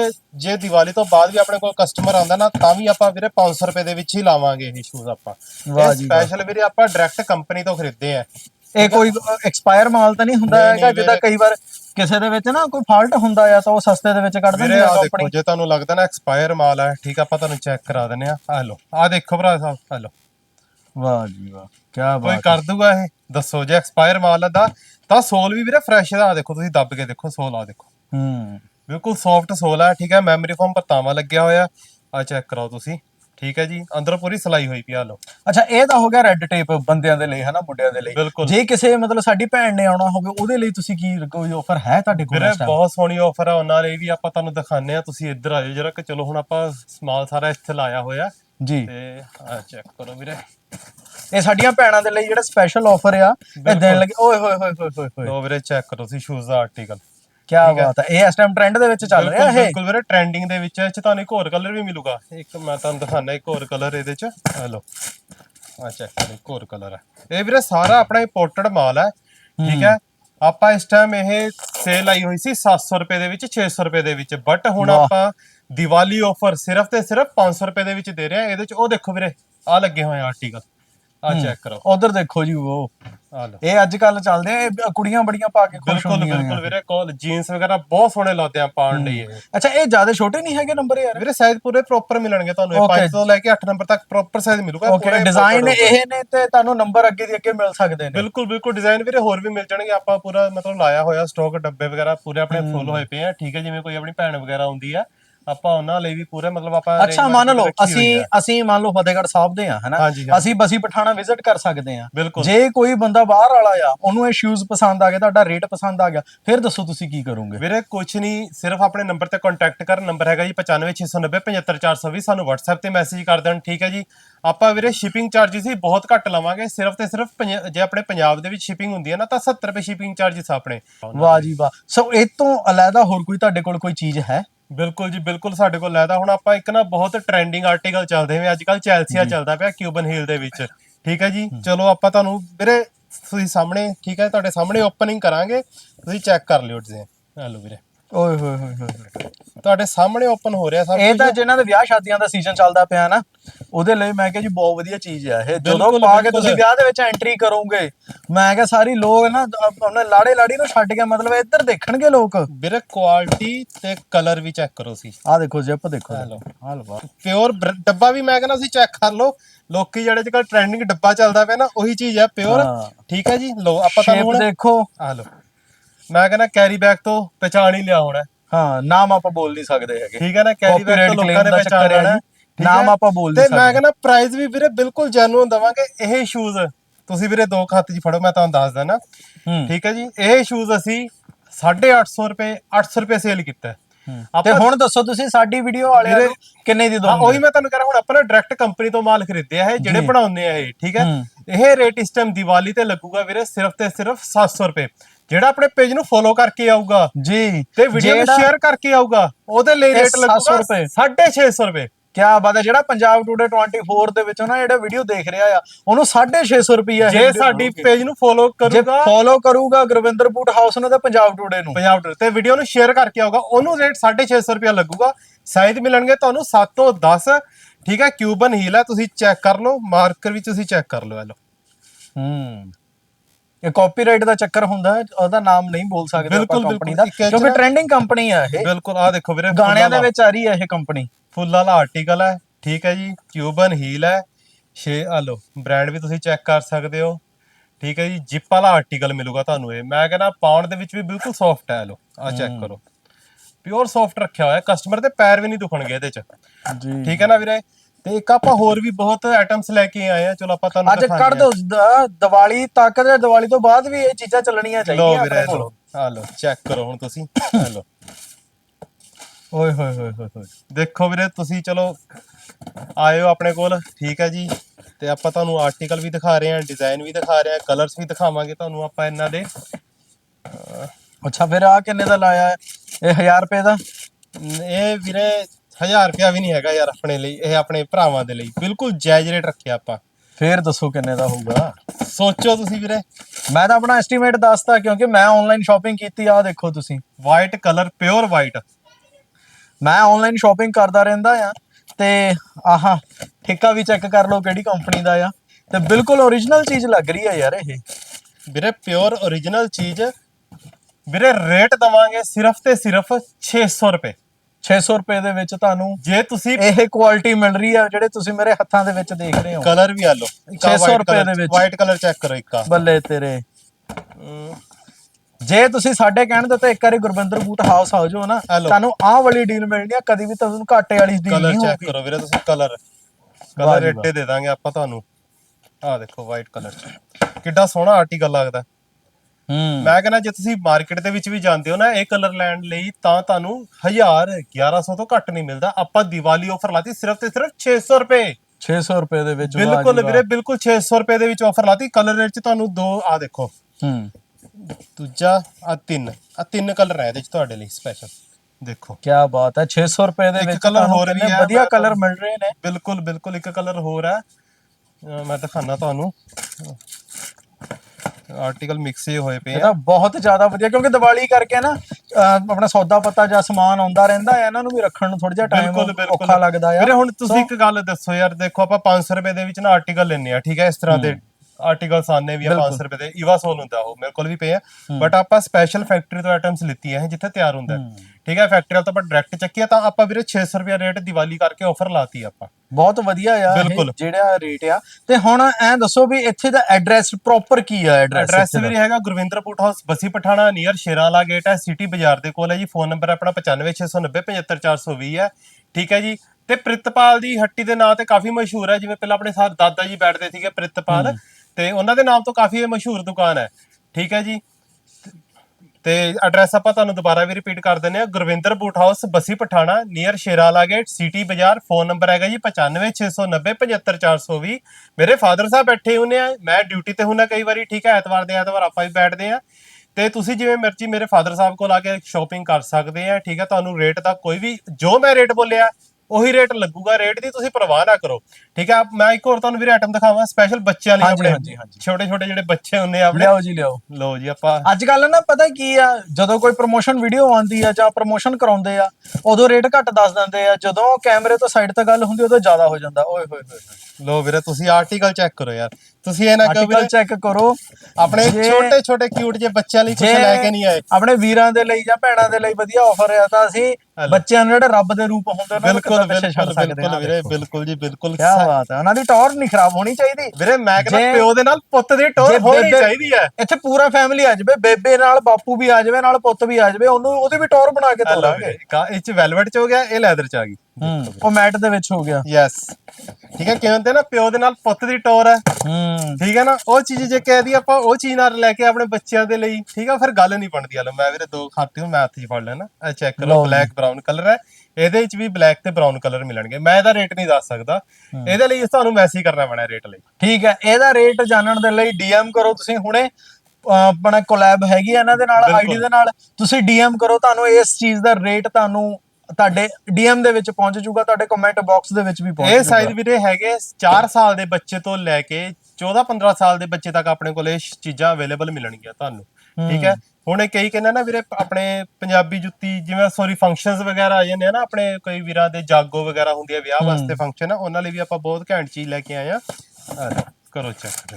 ਜੇ ਦੀਵਾਲੀ ਤੋਂ ਬਾਅਦ ਵੀ ਆਪਣੇ ਕੋਲ ਕਸਟਮਰ ਆਉਂਦਾ ਨਾ ਤਾਂ ਵੀ ਆਪਾਂ ਵੀਰੇ 500 ਰੁਪਏ ਦੇ ਵਿੱਚ ਹੀ ਲਾਵਾਂਗੇ ਇਹ ਸ਼ੂਜ਼ ਆਪਾਂ। ਵਾਹ ਇਹ। ਸਪੈਸ਼ਲ ਵੀਰੇ ਆਪਾਂ ਡਾਇਰੈਕਟ ਕੰਪਨੀ ਤੋਂ ਖਰੀਦਦੇ ਆ ਇਹ ਕੋਈ ਐਕਸਪਾਇਰ ਮਾਲ ਤਾਂ ਨਹੀਂ ਹੁੰਦਾ ਹੈਗਾ ਵੀਰੇ। ਕਈ ਵਾਰ ਕਿਸੇ ਦੇ ਵਿੱਚ ਨਾ ਕੋਈ ਫਾਲਟ ਹੁੰਦਾ ਆ ਤਾਂ ਉਹ ਸਸਤੇ ਦੇ ਵਿੱਚ ਕੱਢ ਦਿੰਦੇ ਵੀਰੇ ਆ ਆ ਦੇਖੋ ਕੰਪਨੀ ਜੇ ਤੁਹਾਨੂੰ ਲੱਗਦਾ ਨਾ ਐਕਸਪਾਇਰ ਮਾਲ ਹੈ ਠੀਕ ਆ, ਆਪਾਂ ਤੁਹਾਨੂੰ ਚੈੱਕ ਕਰਾ ਦਿੰਨੇ ਆ। ਆ ਲਓ ਆ ਦੇਖੋ ਭਰਾ ਸਾਹਿਬ ਆ ਲਓ। ਵਾਹ ਜੀ ਵਾਹ ਕੀ ਕੋਈ ਬਾਤ ਕਰ ਦੂਗਾ ਇਹ ਦੱਸੋ ਜੇ ਐਕਸਪਾਇਰ ਮਾਲ ਹੈ ਦਾ ਤਾਂ ਸੋਲ ਵੀ ਵੀਰੇ ਫਰੈਸ਼ ਦਾ ਆ ਦੇਖੋ ਤੁਸੀਂ ਦੱਬ ਕੇ ਦੇਖੋ ਸੋਲ ਆ ਦੇਖੋ। ਹੂੰ। ਬਿਲਕੁਲ ਸੌਫਟ ਸੋਲ ਹੈ ਠੀਕ ਹੈ ਮੈਮਰੀ ਫੋਮ ਪਰਤਾਵਾ ਲੱਗਿਆ ਹੋਇਆ ਆ ਚੈੱਕ ਕਰਾਓ ਤੁਸੀਂ। ਠੀਕ ਹੈ ਜੀ ਅੰਦਰੋਂ ਪੂਰੀ ਸਲਾਈ ਹੋਈ ਪਈ ਆ ਲਓ। ਅੱਛਾ ਇਹ ਤਾਂ ਹੋ ਗਿਆ ਰੈੱਡ ਟੇਪ ਬੰਦਿਆਂ ਦੇ ਲਈ ਹਨਾ ਮੁੰਡਿਆਂ ਦੇ ਲਈ। ਬਿਲਕੁਲ। ਜੇ ਕਿਸੇ ਮਤਲਬ ਸਾਡੀ ਭੈਣ ਨੇ ਆਉਣਾ ਹੋਵੇ ਉਹਦੇ ਲਈ ਤੁਸੀਂ ਕੀ ਕੋਈ ਆਫਰ ਹੈ ਤੁਹਾਡੇ ਕੋਲ ਵੀਰੇ ਇਸ time? ਬਹੁਤ ਸੋਹਣੀ ਆਫਰ ਆ ਉਹਨਾਂ ਲਈ ਵੀ ਆਪਾਂ ਤੁਹਾਨੂੰ ਦਿਖਾਣੇ ਆ ਤੁਸੀਂ ਇੱਧਰ ਆਇਓ ਜਰਾ ਕਿ ਚਲੋ ਹੁਣ ਆਪਾਂ ਸਮਾਲ ਸਾਰਾ ਇੱਥੇ ਲਾਇਆ ਹੋਇਆ। ਜੀ। ਤੇ ਆ ਚੈੱਕ ਕਰੋ ਵੀਰੇ। ਇਹ ਸਾਡੀਆਂ ਭੈਣਾਂ ਦੇ ਲਈ ਜਿਹੜਾ ਸਪੈਸ਼ਲ ਆਫਰ ਆ ਇਹ ਦੇਣ। ਲੱਗੇ ਓਏ ਹੋਏ ਹੋਏ ਹੋਏ ਹੋਏ ਹੋਏ। ਲੋ ਵੀਰੇ ਚੈੱਕ ਕਰੋ ਤੁਸੀਂ ਸ਼ੂਜ਼ ਦਾ ਆਰਟੀਕਲ ਕੀ ਬਾਤ ਹੈ। ਇਹ ਇਸ ਟਾਈਮ ਟ੍ਰੈਂਡ ਦੇ ਵਿੱਚ ਚੱਲ ਰਿਹਾ ਇਹ? ਬਿਲਕੁਲ ਵੀਰੇ ਟ੍ਰੈਂਡਿੰਗ ਦੇ ਵਿੱਚ ਇਹ ਚ ਤੁਹਾਨੂੰ ਇੱਕ ਹੋਰ ਕਲਰ ਵੀ ਮਿਲੂਗਾ। ਇੱਕ ਮੈਂ ਤੁਹਾਨੂੰ ਦਿਖਾਣਾ ਇੱਕ ਹੋਰ ਕਲਰ ਇਹਦੇ ਚ। ਆ ਲਓ। ਆ ਚੈੱਕ ਕਰੋ ਇੱਕ ਹੋਰ ਕਲਰ ਹੈ ਇਹ ਵੀਰੇ ਸਾਰਾ ਆਪਣਾ ਇੰਪੋਰਟਡ ਮਾਲ ਹੈ ਠੀਕ ਹੈ। ਆਪਾਂ ਇਸ ਟਾਈਮ ਇਹ ਸੇਲ ਆਈ ਹੋਈ ਸੀ 700 ਰੁਪਏ ਦੇ ਵਿੱਚ 600 ਰੁਪਏ ਦੇ ਵਿੱਚ। ਬਟ ਹੁਣ। ਆਪਾਂ ਦੀਵਾਲੀ ਆਫਰ ਸਿਰਫ ਤੇ ਸਿਰਫ 500 ਰੁਪਏ ਦੇ ਵਿੱਚ ਦੇ ਰਹੇ ਹਾਂ। ਇਹਦੇ ਚ ਉਹ ਦੇਖੋ ਵੀਰੇ ਆ ਲੱਗੇ ਹੋਏ ਆਰਟੀਕਲ ਆ ਚੈੱਕ ਕਰੋ। ਉਧਰ ਦੇਖੋ ਜੀ ਉਹ। ਆ ਲਓ। ਇਹ ਅੱਜ ਕੱਲ ਚੱਲਦੇ ਆ ਇਹ ਕੁੜੀਆਂ ਬੜੀਆਂ ਪਾ ਕੇ ਖੁਸ਼ ਬਿਲਕੁਲ ਹੁੰਦੀਆਂ ਬਿਲਕੁਲ ਵੀਰੇ ਕੋਲ ਜੀਨਸ ਵਗੈਰਾ ਬਹੁਤ ਸੋਹਣੇ ਲੱਗਦੇ ਆ ਪਾਉਣ ਲਈ। ਇਹ ਅੱਛਾ ਇਹ ਜ਼ਿਆਦਾ ਛੋਟੇ ਨਹੀਂ ਹੈਗੇ ਨੰਬਰ ਯਾਰ? ਵੀਰੇ ਸਾਈਜ਼ ਪੂਰੇ ਪ੍ਰੋਪਰ ਮਿਲਣਗੇ ਤੁਹਾਨੂੰ। ਇਹ Okay. 5 ਤੋਂ ਲੈ ਕੇ 8 ਨੰਬਰ ਤੱਕ ਪ੍ਰੋਪਰ ਸਾਈਜ਼ ਮਿਲੂਗਾ ਓਕੇ ਡਿਜ਼ਾਈਨ ਇਹ ਨੇ ਤੇ ਤੁਹਾਨੂੰ ਨੰਬਰ ਅੱਗੇ ਦੀ ਅੱਗੇ ਮਿਲ ਸਕਦੇ ਨੇ। ਬਿਲਕੁਲ ਬਿਲਕੁਲ ਡਿਜ਼ਾਈਨ ਵੀਰੇ ਹੋਰ ਵੀ ਮਿਲ ਜਾਣਗੇ। ਆਪਾਂ ਪੂਰਾ ਮਤਲਬ ਲਾਇਆ ਹੋਇਆ ਸਟਾਕ ਡੱਬੇ ਵਗੈਰਾ ਪੂਰੇ ਆਪਣੇ ਫੁੱਲ ਹੋਏ ਪਏ ਆ। ਠੀਕ ਹੈ ਜਿਵੇਂ ਕੋਈ ਆਪਣੀ ਭੈਣ ਵਗੈਰਾ ਹੁੰਦੀ ਆ ਆਪਾਂ ਉਹਨਾਂ ਲਈ ਵੀ ਪੂਰੇ ਮਤਲਬ ਆਪਾਂ ਅੱਛਾ ਮੰਨ ਲਓ ਅਸੀਂ ਅਸੀਂ ਮੰਨ ਲਓ ਫਤਿਹਗੜ੍ਹ ਸਾਹਿਬ ਦੇ ਆ ਹਨਾ? ਅਸੀਂ ਬਸੀ ਪਠਾਣਾ ਵਿਜ਼ਿਟ ਕਰ ਸਕਦੇ ਆ ਜੇ ਕੋਈ ਬੰਦਾ ਬਾਹਰ ਵਾਲਾ ਆ ਉਹਨੂੰ ਇਹ ਸ਼ੂਜ਼ ਪਸੰਦ ਆ ਗਏ ਤੁਹਾਡਾ ਰੇਟ ਪਸੰਦ ਆ ਗਿਆ ਫਿਰ ਦੱਸੋ ਤੁਸੀਂ ਕੀ ਕਰੋਗੇ? ਵੀਰੇ ਕੁਝ ਨਹੀਂ ਸਿਰਫ ਆਪਣੇ ਨੰਬਰ ਤੇ ਕੰਟੈਕਟ ਕਰ ਨੰਬਰ ਹੈਗਾ ਜੀ 9569095420 ਸਾਨੂੰ WhatsApp ਤੇ ਮੈਸੇਜ ਕਰ ਦੇਣ ਠੀਕ ਹੈ ਜੀ? ਆਪਾਂ ਵੀਰੇ ਸ਼ਿਪਿੰਗ ਚਾਰजेस ਹੀ ਬਹੁਤ ਘੱਟ ਲਵਾਂਗੇ ਸਿਰਫ ਤੇ ਸਿਰਫ ਜੇ ਆਪਣੇ ਪੰਜਾਬ ਦੇ ਵਿੱਚ ਸ਼ਿਪਿੰਗ ਹੁੰਦੀ ਹੈ ਨਾ ਤਾਂ 70 ਰੁਪਏ ਸ਼ਿਪਿੰਗ ਚਾਰजेस ਆਪਣੇ। ਵਾਹ ਜੀ ਵਾਹ। ਸੋ ਇਹ ਤੋਂ ਅਲੱਗਾ ਹੋਰ ਕੋਈ ਤੁਹਾਡੇ ਕੋਲ ਕੋਈ ਚੀਜ਼ ਹੈ? ਬਿਲਕੁਲ ਜੀ ਬਿਲਕੁਲ ਸਾਡੇ ਕੋਲ ਲੈਦਾ ਹੁਣ ਆਪਾਂ ਇੱਕ ਨਾ ਬਹੁਤ ਟ੍ਰੈਂਡਿੰਗ ਆਰਟੀਕਲ ਚੱਲਦੇ ਹੋਏ ਅੱਜ ਕੱਲ ਚੈਲਸੀਆ ਚੱਲਦਾ ਪਿਆ ਕਿਊਬਨ ਹੀਲ ਦੇ ਵਿੱਚ। ਠੀਕ ਹੈ ਜੀ? ਚਲੋ ਆਪਾਂ ਤੁਹਾਨੂੰ ਵੀਰੇ ਤੁਸੀਂ ਸਾਹਮਣੇ ਠੀਕ ਹੈ ਤੁਹਾਡੇ ਸਾਹਮਣੇ ਓਪਨਿੰਗ ਕਰਾਂਗੇ। ਤੁਸੀਂ ਚੈੱਕ ਕਰ ਲਿਓ ਆ ਲਓ ਵੀਰੇ। ਓਏ ਹੋਏ ਹੋਏ ਹੋਏ। ਤੁਹਾਡੇ ਸਾਹਮਣੇ ਓਪਨ ਹੋ ਰਿਹਾ ਸਭ ਇਹ ਤਾਂ ਜਿਨ੍ਹਾਂ ਦੇ ਵਿਆਹ ਸ਼ਾਦੀਆਂ ਦਾ ਸੀਜ਼ਨ ਚੱਲਦਾ ਪਿਆ ਨਾ ਉਹਦੇ ਲਈ ਮੈਂ ਕਿਹਾ ਜੀ ਬਹੁਤ ਵਧੀਆ ਚੀਜ਼ ਆ ਇਹ। ਜਦੋਂ ਪਾ ਕੇ। ਤੁਸੀਂ ਵਿਆਹ ਦੇ ਵਿੱਚ ਐਂਟਰੀ ਕਰੋਗੇ ਮੈਂ ਕਿਹਾ ਸਾਰੀ ਲੋਕ ਨਾ ਆਪਣੇ ਲਾੜੇ ਲਾੜੀ ਨੂੰ ਛੱਡ ਕੇ ਮਤਲਬ ਇੱਧਰ ਦੇਖਣਗੇ ਲੋਕ। ਵੀਰੇ ਕੁਆਲਿਟੀ ਤੇ ਕਲਰ ਵੀ ਚੈੱਕ ਕਰੋ ਸੀ। ਆਹ ਦੇਖੋ ਜਿਪ ਦੇਖੋ ਵਾਹ। ਪਿਓਰ ਡੱਬਾ ਵੀ ਮੈਂ ਕਹਿੰਦਾ ਤੁਸੀਂ ਚੈੱਕ ਕਰ ਲਓ। ਲੋਕੀ ਜਿਹੜੇ ਅੱਜ ਕੱਲ ਟ੍ਰੈਂਡਿੰਗ ਡੱਬਾ ਚੱਲਦਾ ਪਿਆ ਨਾ ਉਹੀ ਚੀਜ਼ ਹੈ। ਪਿਓਰ। ਠੀਕ ਹੈ ਜੀ ਲੋ ਆਪਾਂ ਤੁਹਾਨੂੰ ਦੇਖੋ। ਆ ਲਓ। ਮੈਂ ਕਹਿੰਦਾ ਕੈਰੀ ਬੈਗ ਤੋਂ ਪਛਾਣ ਹੀ ਲਿਆ ਹੋਣਾ। ਹਾਂ ਨਾਮ ਆਪਾਂ ਬੋਲ ਨਹੀਂ ਸਕਦੇ ਹੈਗੇ। ਠੀਕ ਹੈ ਨਾ ਕੈਰੀ ਬੈਗ ਤੋਂ ਲੋਕਾਂ ਨੇ ਪਛਾਣ ਲੈਣਾ। ਨਾਮ? ਆਪਾਂ ਬੋਲ ਨਹੀਂ ਤੇ ਮੈਂ ਸਕਦੇ। ਕਹਿੰਦਾ ਪ੍ਰਾਈਸ ਵੀ ਵੀਰੇ ਬਿਲਕੁਲ ਜੈਨੂਇਨ ਦਵਾਂਗੇ। ਇਹ ਸ਼ੂਜ਼ ਤੁਸੀਂ ਵੀਰੇ ਦੋ ਹੱਥ 'ਚ ਫੜੋ ਮੈਂ ਤੁਹਾਨੂੰ ਦੱਸ ਦਿੰਦਾ। ਠੀਕ ਹੈ ਜੀ ਇਹ ਸ਼ੂਜ਼ ਅਸੀਂ 850 ਰੁਪਏ 800 ਰੁਪਏ ਸੇਲ ਕੀਤਾ। ਤੇ ਹੁਣ ਦੱਸੋ ਤੁਸੀਂ ਸਾਡੀ ਵੀਡੀਓ ਵਾਲਿਆਂ ਨੂੰ ਕਿੰਨੇ ਦੀ ਦੋਗੇ ਉਹੀ ਮੈਂ ਤੁਹਾਨੂੰ ਕਹਿ ਰਿਹਾ ਹੁਣ ਆਪਾਂ ਨਾ ਡਾਇਰੈਕਟ ਕੰਪਨੀ ਤੋਂ ਮਾਲ ਖਰੀਦਿਆ ਹੈ ਜਿਹੜੇ। ਬਣਾਉਂਦੇ ਆ ਇਹ ਠੀਕ ਹੂੰ। ਇਹ ਰੇਟ ਇਸ ਟਾਈਮ ਦੀਵਾਲੀ ਤੇ ਲੱਗੂਗਾ ਵੀਰੇ ਸਿਰਫ ਤੇ ਸਿਰਫ 700 ਰੁਪਏ। ਜਿਹੜਾ ਆਪਣੇ ਪੇਜ ਨੂੰ ਫੋਲੋ ਕਰਕੇ ਆਊਗਾ ਜੀ। ਤੇ ਵੀਡੀਓ ਨੂੰ ਜਿਹੜਾ- ਸ਼ੇਅਰ ਕਰਕੇ ਆਊਗਾ ਉਹਦੇ ਲਈ ਰੇਟ 700 ਲੱਗੂਗਾ ਰੁਪਏ। 650 ਰੁਪਏ। ਕਿਆ ਬਾਤ ਹੈ ਜਿਹੜਾ ਪੰਜਾਬ ਟੂਡੇ 24 ਦੇ ਵਿੱਚੋਂ ਨਾ ਜਿਹੜਾ ਵੀਡੀਓ ਦੇਖ ਰਿਹਾ ਆ ਉਹਨੂੰ 650 ਰੁਪਿਆ ਜੇ ਸਾਡੀ ਪੇਜ ਨੂੰ ਫੋਲੋ ਜੇ ਕਰੂਗਾ ਫੋਲੋ ਕਰੂਗਾ ਗੁਰਵਿੰਦਰ ਬੂਟ ਹਾਊਸ ਨੂੰ ਤੇ ਪੰਜਾਬ ਟੂਡੇ ਨੂੰ। ਪੰਜਾਬ ਟੂਰ ਤੇ ਵੀਡੀਓ ਨੂੰ ਸ਼ੇਅਰ ਕਰਕੇ ਆਊਗਾ ਉਹਨੂੰ ਰੇਟ 650 ਰੁਪਏ ਲੱਗੂਗਾ। ਸਾਈਜ਼ ਮਿਲਣਗੇ ਤੁਹਾਨੂੰ 7 ਤੋਂ 10 ਠੀਕ ਹੈ ਕਿਊਬਨ ਹੀਲ ਹੈ ਤੁਸੀਂ ਚੈੱਕ ਕਰ ਲਓ ਮਾਰਕਰ ਵੀ ਤੁਸੀਂ ਚੈੱਕ ਕਰ ਲਓ ਇਹ ਲਓ। ਹੂੰ। ਇਹ ਕਾਪੀਰਾਈਟ ਦਾ ਚੱਕਰ ਹੁੰਦਾ ਹੈ ਉਹਦਾ ਨਾਮ ਨਹੀਂ ਬੋਲ ਸਕਦੇ ਆਪਾਂ ਬਿਲਕੁਲ, ਕੰਪਨੀ। ਦਾ ਕਿਉਂਕਿ ਟ੍ਰੈਂਡਿੰਗ ਕੰਪਨੀ ਆ ਇਹ। ਬਿਲਕੁਲ ਆ ਦੇਖੋ ਵੀਰੇ ਗਾਣਿਆਂ ਦੇ ਵਿੱਚ ਆ ਰਹੀ ਹੈ ਇਹ ਕੰਪਨੀ ਫੁੱਲ ਵਾਲਾ ਆਰਟੀਕਲ ਹੈ ਠੀਕ ਹੈ ਜੀ ਕਿਊਬਨ ਹੀਲ ਹੈ। 6 ਆ ਬ੍ਰਾਂਡ ਵੀ ਤੁਸੀਂ ਚੈੱਕ ਕਰ ਸਕਦੇ ਹੋ। ਠੀਕ ਹੈ ਜੀ ਜਿਪ ਵਾਲਾ ਆਰਟੀਕਲ ਮਿਲੂਗਾ ਤੁਹਾਨੂੰ ਇਹ। ਮੈਂ ਕਹਿੰਦਾ ਪਾਉਣ ਦੇ ਵਿੱਚ ਵੀ ਬਿਲਕੁਲ ਸੌਫਟ ਹੈ ਲਓ ਆ ਚੈੱਕ ਕਰੋ। ਪਿਓਰ ਸੌਫਟ ਰੱਖਿਆ ਹੋਇਆ ਕਸਟਮਰ ਦੇ ਪੈਰ ਵੀ ਨਹੀਂ ਦੁਖਣਗੇ ਇਹਦੇ ਚ। ਜੀ। ਠੀਕ ਹੈ ਨਾ ਵੀਰੇ? ਤੇ ਇੱਕ ਆਪਾਂ ਹੋਰ ਵੀ ਬਹੁਤ ਆਈਟਮਸ ਲੈ ਕੇ ਆਏ ਆ ਚਲੋ ਆਪਾਂ ਤੁਹਾਨੂੰ ਅੱਜ ਦਿਖਾਉਂਦੇ ਕੱਢ ਦੋ ਦ- ਦੀਵਾਲੀ ਤੱਕ ਤੇ ਦੀਵਾਲੀ ਤੋਂ ਬਾਅਦ ਵੀ ਇਹ ਚੀਜ਼ਾਂ ਚੱਲਣੀਆਂ ਆ। ਲਓ ਚਾਹੀਦੀਆਂ ਵੀਰੇ ਆਪਣੇ ਕੋਲ। ਲਓ ਆ ਲਓ ਚੈੱਕ ਕਰੋ ਹੁਣ ਤੁਸੀਂ ਆ ਲਓ। ਓਏ ਹੋਏ ਹੋਏ ਹੋਏ ਹੋਏ ਦੇਖੋ ਵੀਰੇ ਤੁਸੀਂ ਚਲੋ ਆਇਓ ਆਪਣੇ ਕੋਲ ਠੀਕ ਹੈ ਜੀ। ਤੇ ਆਪਾਂ ਤੁਹਾਨੂੰ ਆਰਟੀਕਲ ਵੀ ਦਿਖਾ ਰਹੇ ਹਾਂ ਡਿਜ਼ਾਈਨ ਵੀ ਦਿਖਾ ਰਹੇ ਹਾਂ ਕਲਰਸ ਵੀ ਦਿਖਾਵਾਂਗੇ ਤੁਹਾਨੂੰ ਆਪਾਂ ਇਹਨਾਂ ਦੇ। ਅੱਛਾ ਫਿਰ ਆ ਕਿੰਨੇ ਦਾ ਲਾਇਆ ਹੈ? ਇਹ 1000 ਰੁਪਏ ਦਾ? ਇਹ ਵੀਰੇ 1000 ਰੁਪਿਆ ਵੀ ਨਹੀਂ ਹੈਗਾ ਯਾਰ ਆਪਣੇ ਲਈ ਇਹ ਆਪਣੇ ਭਰਾਵਾਂ ਦੇ ਲਈ। ਬਿਲਕੁਲ ਜਾਇਜ਼ ਰੇਟ ਰੱਖਿਆ ਆਪਾਂ। ਫੇਰ ਦੱਸੋ ਕਿੰਨੇ ਦਾ ਹੋਊਗਾ? ਸੋਚੋ ਤੁਸੀਂ ਵੀਰੇ। ਮੈਂ ਤਾਂ ਆਪਣਾ ਐਸਟੀਮੇਟ ਦੱਸਤਾ ਕਿਉਂਕਿ ਮੈਂ ਆਨਲਾਈਨ ਸ਼ਾਪਿੰਗ ਕੀਤੀ ਆ ਦੇਖੋ ਤੁਸੀਂ। ਵਾਈਟ ਕਲਰ ਪਿਓਰ ਵਾਈਟ ਮੈਂ ਆਨਲਾਈਨ ਸ਼ਾਪਿੰਗ ਕਰਦਾ ਰਹਿੰਦਾ ਆ ਤੇ ਆਹਾ ਠੇਕਾ ਵੀ ਚੈੱਕ ਕਰ ਲਓ ਕਿਹੜੀ ਕੰਪਨੀ ਦਾ ਆ। ਤੇ ਬਿਲਕੁਲ ਓਰੀਜਨਲ ਚੀਜ਼ ਲੱਗ ਰਹੀ ਆ ਯਾਰ ਇਹ। ਵੀਰੇ ਪਿਓਰ origignal ਚੀਜ਼ ਵੀਰੇ ਰੇਟ ਦਵਾਂਗੇ ਸਿਰਫ ਤੇ ਸਿਰਫ 600 ਰੁਪਏ। 600 ਰੁਪਏ ਦੇ ਵਿੱਚ ਤੁਹਾਨੂੰ ਜੇ ਤੁਸੀਂ ਇਹ ਕੁਆਲਿਟੀ ਮਿਲ ਰਹੀ ਆ ਜਿਹੜੇ ਤੁਸੀਂ ਮੇਰੇ ਹੱਥਾਂ ਦੇ ਵਿੱਚ ਦੇਖ ਰਹੇ ਹੋ। ਕਲਰ ਵੀ ਆ ਲਓ। 600 ਰੁਪਏ ਦੇ ਵਿੱਚ। ਵਾਈਟ ਕਲਰ ਚੈੱਕ ਕਰੋ ਇੱਕ ਆ ਬੱਲੇ ਤੇਰੇ। ਜੇ ਤੁਸੀਂ ਸਾਡੇ ਕਹਿਣ ਦੇ ਉੱਤੇ ਇੱਕ ਵਾਰੀ ਗੁਰਬਿੰਦਰ ਬੂਟ ਹਾਊਸ ਆ ਜਾਓ ਨਾ। ਤੁਹਾਨੂੰ ਆਹ ਵਾਲੀ ਡੀਲ ਮਿਲਣੀ ਆ ਕਦੀ ਵੀ ਤੁਹਾਨੂੰ ਘਾਟੇ ਵਾਲੀ ਡੀਲ ਕਲਰ ਨਹੀਂ ਚੈੱਕ ਹੋਊਗੀ। ਕਰੋ ਵੀਰੇ ਤੁਸੀਂ ਕਲਰ ਕਲਰ ਰੇਟੇ ਦੇ ਦਾਂਗੇ ਆਪਾਂ ਤੁਹਾਨੂੰ। ਆਹ ਦੇਖੋ ਵਾਈਟ ਕਲਰ ਕਿੱਡਾ ਸੋਹਣਾ ਆਰਟੀਕਲ ਲੱਗਦਾ। ਹੂੰ। ਮੈਂ ਕਹਿੰਦਾ ਜੇ ਤੁਸੀਂ ਮਾਰਕੀਟ ਦੇ ਵਿੱਚ ਵੀ ਜਾਂਦੇ ਹੋ ਨਾ ਇਹ ਕਲਰ ਲੈਣ ਲਈ ਤਾਂ ਤੁਹਾਨੂੰ 1000 1100 ਤੋਂ ਘੱਟ ਨਹੀਂ ਮਿਲਦਾ। ਆਪਾਂ ਦੀਵਾਲੀ ਆਫਰ ਲਾਤੀ ਸਿਰਫ ਤੇ ਸਿਰਫ 600 ਰੁਪਏ। 600 ਰੁਪਏ ਦੇ ਵਿੱਚ ਵਾਹ ਜੀ ਬਿਲਕੁਲ ਵਾਹ। ਵੀਰੇ ਬਿਲਕੁਲ 600 ਰੁਪਏ ਦੇ ਵਿੱਚ ਆਫਰ ਲਾਤੀ। ਕਲਰ ਰੇਟ ਚ ਤੁਹਾਨੂੰ ਦੋ ਆ ਦੇਖੋ। ਹੂੰ। ਦੂਜਾ ਆ ਤਿੰਨ। ਆ ਤਿੰਨ ਕਲਰ ਹੈ ਇਹਦੇ ਚ ਤੁਹਾਡੇ ਲਈ ਸਪੈਸ਼ਲ ਦੇਖੋ। ਕੀ ਬਾਤ ਹੈ 600 ਰੁਪਏ ਦੇ ਇੱਕ ਵਿੱਚ colour ਤੁਹਾਨੂੰ ਹੋਰ ਵੀ ਕਿੰਨੇ ਹੈ, ਵਧੀਆ ਕਲਰ ਮਿਲ ਰਹੇ ਨੇ। ਬਿਲਕੁਲ ਬਿਲਕੁਲ ਇੱਕ ਕਲਰ ਹੋਰ ਹੈ। ਅਹ ਮੈਂ ਦਿਖਾਣਾ ਤੁਹਾਨੂੰ। ਆਰਟੀਕਲ ਮਿਕਸ ਹੀ ਹੋਏ ਪਏ ਇਹ ਆ ਤਾਂ ਬਹੁਤ ਜ਼ਿਆਦਾ ਵਧੀਆ ਕਿਉਂਕਿ ਦੀਵਾਲੀ ਕਰਕੇ ਨਾ ਅਹ, ਆਪਣਾ ਸੌਦਾ ਪੱਤਾ ਜਾਂ ਸਮਾਨ ਆਉਂਦਾ ਰਹਿੰਦਾ ਹੈ ਇਹਨਾਂ ਨੂੰ ਵੀ ਰੱਖਣ ਨੂੰ ਥੋੜਾ ਜਿਹਾ ਟਾਈਮ ਬਿਲਕੁਲ ਬਿਲਕੁਲ। ਔਖਾ ਲੱਗਦਾ ਆ। ਵੀਰੇ ਹੁਣ ਤੁਸੀਂ ਇੱਕ ਗੱਲ ਦੱਸੋ ਯਾਰ ਦੇਖੋ ਆਪਾਂ 500 ਰੁਪਏ ਦੇ ਵਿੱਚ ਨਾ ਆਰਟੀਕਲ ਲੈਨੇ ਆ ਠੀਕ ਹੈ ਇਸ ਤਰ੍ਹਾਂ ਦੇ ਆਰਟੀਕਲ ਸਾਨੇ ਵੀ ਆ 500 ਰੁਪਏ ਦੇ ਈਵਾ ਸੋਲ ਹੁੰਦਾ ਉਹ ਮੇਰੇ ਕੋਲ ਵੀ ਪਏ ਆ। ਬਟ ਆਪਾਂ ਸਪੈਸ਼ਲ ਫੈਕਟਰੀ ਤੋਂ ਆਈਟਮਸ ਲਿੱਤੀਆਂ ਹੈ ਜਿੱਥੇ ਤਿਆਰ ਹੁੰਦਾ। ਠੀਕ ਹੈ ਫੈਕਟਰੀ ਤੋਂ ਆਪਾਂ ਡਾਇਰੈਕਟ ਚੱਕਿਆ ਤਾਂ ਆਪਾਂ ਵੀਰੇ 600 ਰੁਪਏ ਰੇਟ ਦੀਵਾਲੀ ਕਰਕੇ ਆਫਰ ਲਾਤੀ ਆਪਾਂ। ਬਹੁਤ ਵਧੀਆ ਬਿਲਕੁਲ। ਜਿਹੜਾ ਰੇਟ ਆ। ਤੇ ਹੁਣ ਐ ਦੱਸੋ ਵੀ ਇੱਥੇ ਦਾ ਐਡਰੈਸ ਪ੍ਰੋਪਰ ਕੀ ਆ ਐਡਰੈਸ ਐਡਰੈਸ ਵੀਰੇ ਹੈਗਾ Gurvinder boot house Bassi Pathana near Sherala gate ਹੈ ਸਿਟੀ ਬਾਜ਼ਾਰ ਦੇ ਕੋਲ ਹੈ ਜੀ। ਫੋਨ ਨੰਬਰ ਆਪਣਾ 9569075420 ਹੈ। ਠੀਕ ਹੈ ਜੀ। ਤੇ ਪ੍ਰਿਤਪਾਲ ਦੀ ਹੱਟੀ ਦੇ ਨਾਂ ਤੇ ਕਾਫੀ ਮਸ਼ਹੂਰ ਹੈ ਜਿਵੇਂ ਪਹਿਲਾਂ ਆਪਣੇ ਸਾਥ ਦਾਦਾ ਜੀ ਬੈਠਦੇ ਸੀਗੇ ਪ੍ਰਿਤਪਾਲ। ਤੇ ਉਹਨਾਂ ਦੇ ਨਾਮ ਤੋਂ ਕਾਫੀ ਇਹ ਮਸ਼ਹੂਰ ਦੁਕਾਨ ਹੈ। ਠੀਕ ਹੈ ਜੀ। ਤੇ ਐਡਰੈਸ ਆਪਾਂ ਤੁਹਾਨੂੰ ਦੁਬਾਰਾ ਵੀ ਰਿਪੀਟ ਕਰ ਦਿੰਦੇ ਆ Gurvinder boot house Bassi Pathana near Sherala gate city ਬਾਜ਼ਾਰ ਫੋਨ ਨੰਬਰ ਹੈਗਾ ਜੀ 9569075420 ਮੇਰੇ ਫਾਦਰ ਸਾਹਿਬ ਬੈਠੇ ਹੁੰਨੇ ਆ। ਮੈਂ ਡਿਊਟੀ ਤੇ ਹੁੰਨਾ ਕਈ ਵਾਰੀ, ਠੀਕ ਹੈ। ਐਤਵਾਰ ਦੇ ਐਤਵਾਰ ਆਪਾਂ ਵੀ ਬੈਠਦੇ ਆ। ਤੇ ਤੁਸੀਂ ਜਿਵੇਂ ਮਰਜ਼ੀ ਮੇਰੇ ਫਾਦਰ ਸਾਹਿਬ ਕੋਲ ਆ ਕੇ ਸ਼ਾਪਿੰਗ ਕਰ ਸਕਦੇ ਆ। ਠੀਕ ਹੈ। ਤੁਹਾਨੂੰ ਰੇਟ ਦਾ ਕੋਈ ਵੀ ਜੋ ਮੈਂ ਰੇਟ ਬੋਲਿਆ ਉਹੀ ਰੇਟ ਲੱਗੂਗਾ। ਰੇਟ ਦੀ ਤੁਸੀਂ ਪਰਵਾਹ ਨਾ ਕਰੋ। ਠੀਕ ਹੈ ਮੈਂ ਇੱਕ ਹੋਰ ਤੁਹਾਨੂੰ ਵੀਰੇ ਆਈਟਮ ਦਿਖਾਵਾਂ ਸਪੈਸ਼ਲ ਬੱਚਿਆਂ ਲਈ ਆਪਣੇ। ਹਾਂਜੀ, ਹਾਂਜੀ। ਛੋਟੇ ਛੋਟੇ ਜਿਹੜੇ ਬੱਚੇ ਹੁੰਨੇ ਆ ਆਪਣੇ। ਲਿਆਓ ਜੀ ਲਿਆਓ। ਲਓ ਜੀ ਆਪਾਂ ਅੱਜ ਕੱਲ ਨਾ ਪਤਾ ਕੀ ਆ ਜਦੋਂ ਕੋਈ ਪ੍ਰੋਮੋਸ਼ਨ ਵੀਡੀਓ ਆਉਂਦੀ ਆ ਜਾਂ ਪ੍ਰੋਮੋਸ਼ਨ ਕਰਾਉਂਦੇ ਆ ਉਦੋਂ ਰੇਟ ਘੱਟ ਦੱਸ ਦਿੰਦੇ ਆ। ਜਦੋਂ ਕੈਮਰੇ ਤੋਂ ਸਾਈਡ ਤੇ ਗੱਲ ਹੁੰਦੀ ਉਦੋਂ ਜ਼ਿਆਦਾ ਹੋ ਜਾਂਦਾ। ਓਏ ਹੋਏ ਹੋਏ। ਲੋ ਵੀਰੇ ਤੁਸੀਂ ਆਰਟੀਕਲ ਚੈੱਕ ਕਰੋ ਯਾਰ। ਤੁਸੀਂ ਇਹ ਨਾ ਕਹੋ ਆਰਟੀਕਲ ਵੀਰੇ? ਚੈੱਕ ਕਰੋ। ਆਪਣੇ ਜੇ- ਛੋਟੇ ਛੋਟੇ ਕਿਊਟ ਜਿਹੇ ਬੱਚਿਆਂ ਲਈ ਕੁਝ ਲੈ ਕੇ ਨਹੀਂ ਆਏ। ਆਪਣੇ ਵੀਰਾਂ ਦੇ ਲਈ ਜਾਂ ਭੈਣਾਂ ਦੇ ਲਈ ਵਧੀਆ ਆਫਰ ਆ ਤਾਂ ਅਸੀਂ ਹੈਲੋ। ਬੱਚਿਆਂ ਨੂੰ ਜਿਹੜੇ ਰੱਬ ਦੇ ਰੂਪ ਹੁੰਦੇ ਉਹਨਾਂ ਨੂੰ ਬਿਲਕੁਲ ਕਿੱਦਾਂ ਪਿੱਛੇ ਛੱਡ ਬਿਲਕੁਲ ਸਕਦੇ ਬਿਲਕੁਲ ਵੀਰੇ ਬਿਲਕੁਲ ਜੀ ਬਿਲਕੁਲ। ਕੀ ਬਾਤ ਹੈ ਉਹਨਾਂ ਦੀ ਟੌਰ ਨਹੀਂ ਖਰਾਬ ਹੋਣੀ ਚਾਹੀਦੀ। ਵੀਰੇ ਮੈਂ ਕਹਿੰਦਾ ਜੇ- ਪਿਓ ਦੇ ਨਾਲ ਪੁੱਤ ਦੀ ਟੋਰ ਜੇ ਹੋਣੀ ਬੇਬੇ- ਚਾਹੀਦੀ ਹੈ। ਇੱਥੇ ਪੂਰਾ ਫੈਮਿਲੀ ਆ ਜਾਵੇ ਬੇਬੇ ਨਾਲ ਬਾਪੂ ਵੀ ਆ ਜਾਵੇ ਨਾਲ ਪੁੱਤ ਵੀ ਆ ਜਾਵੇ ਉਹਨੂੰ ਉਹਦੀ ਵੀ ਟੌਰ ਬਣਾ ਕੇ ਤੋਰਾਂਗੇ। ਕਾ ਇਹ ਚ ਵੈਲਵਟ ਚ ਹੋ ਗਿਆ ਇਹ ਲੈਦਰ ਚ ਆ ਗਈ। ਹੂੰ ਉਹ ਮੈਟ ਦੇ ਵਿੱਚ ਹੋ ਗਿਆ। ਯੈਸ ਠੀਕ ਹੈ ਕਿਵੇਂ ਹੁੰਦੇ ਨਾ ਪਿਓ ਦੇ ਨਾਲ ਪੁੱਤ ਦੀ ਟੋਰ ਹੈ। ਹੂੰ। ਠੀਕ ਹੈ ਨਾ ਉਹ ਚੀਜ਼ ਜੇ ਕਹਿ ਦੀ ਆਪਾਂ ਉਹ ਚੀਜ਼ ਨਾਲ ਲੈ ਕੇ ਆਪਣੇ ਬੱਚਿਆਂ ਦੇ ਲਈ ਠੀਕ ਆ ਫਿਰ ਗੱਲ ਨਹੀਂ ਬਣਦੀ। ਹਲੋ ਮੈਂ ਵੀਰੇ ਦੋ ਖਾਤੇ ਨੂੰ ਮੈਂ ਹੱਥ 'ਚ ਫੜ ਲੈਣਾ। ਇਹ ਚੈੱਕ ਕਰੋ। ਬਲੈਕ ਬਰਾਊਨ ਕਲਰ ਹੈ। ਇਹਦੇ ਵਿੱਚ ਵੀ ਬਲੈਕ ਤੇ ਬਰਾਊਨ ਕਲਰ ਮਿਲਣਗੇ। ਮੈਂ ਇਹਦਾ ਰੇਟ ਨਹੀਂ ਦੱਸ ਸਕਦਾ। ਇਹਦੇ ਲਈ ਤੁਹਾਨੂੰ ਮੈਸੇਜ ਕਰਨਾ ਪੈਣਾ ਰੇਟ ਲਈ। ਠੀਕ ਹੈ ਇਹਦਾ ਰੇਟ ਜਾਣਨ ਦੇ ਲਈ ਡੀਐਮ ਕਰੋ ਤੁਸੀਂ ਹੁਣੇ। ਆਪਣਾ ਕੋਲੈਬ ਹੈਗੀ ਆ ਇਹਨਾਂ ਦੇ ਨਾਲ। ਆਈਡੀ ਦੇ ਨਾਲ। ਤੁਸੀਂ ਡੀਐਮ ਕਰੋ ਤੁਹਾਨੂੰ ਇਸ ਚੀਜ਼ ਦਾ ਰੇਟ ਤੁਹਾਨੂੰ ਤੁਹਾਡੇ ਡੀਐਮ ਦੇ ਵਿੱਚ ਪਹੁੰਚ ਜਾਊਗਾ ਤੁਹਾਡੇ ਕਮੈਂਟ ਬਾਕਸ ਦੇ ਵਿੱਚ ਵੀ ਪਹੁੰਚ ਇਹ ਸਾਈਜ਼ ਵੀਰੇ ਹੈਗੇ 4 ਸਾਲ ਦੇ ਬੱਚੇ ਤੋਂ ਲੈ ਕੇ 14 15 ਸਾਲ ਦੇ ਬੱਚੇ ਤੱਕ ਆਪਣੇ ਕੋਲ ਇਹ ਚੀਜ਼ਾਂ ਅਵੇਲੇਬਲ ਮਿਲਣਗੀਆਂ ਤੁਹਾਨੂੰ ਠੀਕ ਹੈ? ਹੁਣ ਇਹ ਕਈ ਕਹਿੰਦੇ ਨਾ ਵੀਰੇ ਆਪਣੇ ਪੰਜਾਬੀ ਜੁੱਤੀ ਜਿਵੇਂ ਸੌਰੀ ਫੰਕਸ਼ਨਸ ਵਗੈਰਾ ਆ ਜਾਂਦੇ ਆ ਨਾ ਆਪਣੇ ਕੋਈ ਵੀਰਾਂ ਦੇ ਜਾਗੋ ਵਗੈਰਾ ਹੁੰਦੀ ਹੈ ਵਿਆਹ ਵਾਸਤੇ ਫੰਕਸ਼ਨ ਆ ਉਹਨਾਂ ਲਈ ਵੀ ਆਪਾਂ ਬਹੁਤ ਘੈਂਟ ਚੀਜ਼ ਲੈ ਕੇ ਆਏ ਆ ਕਰੋ ਚੈੱਕ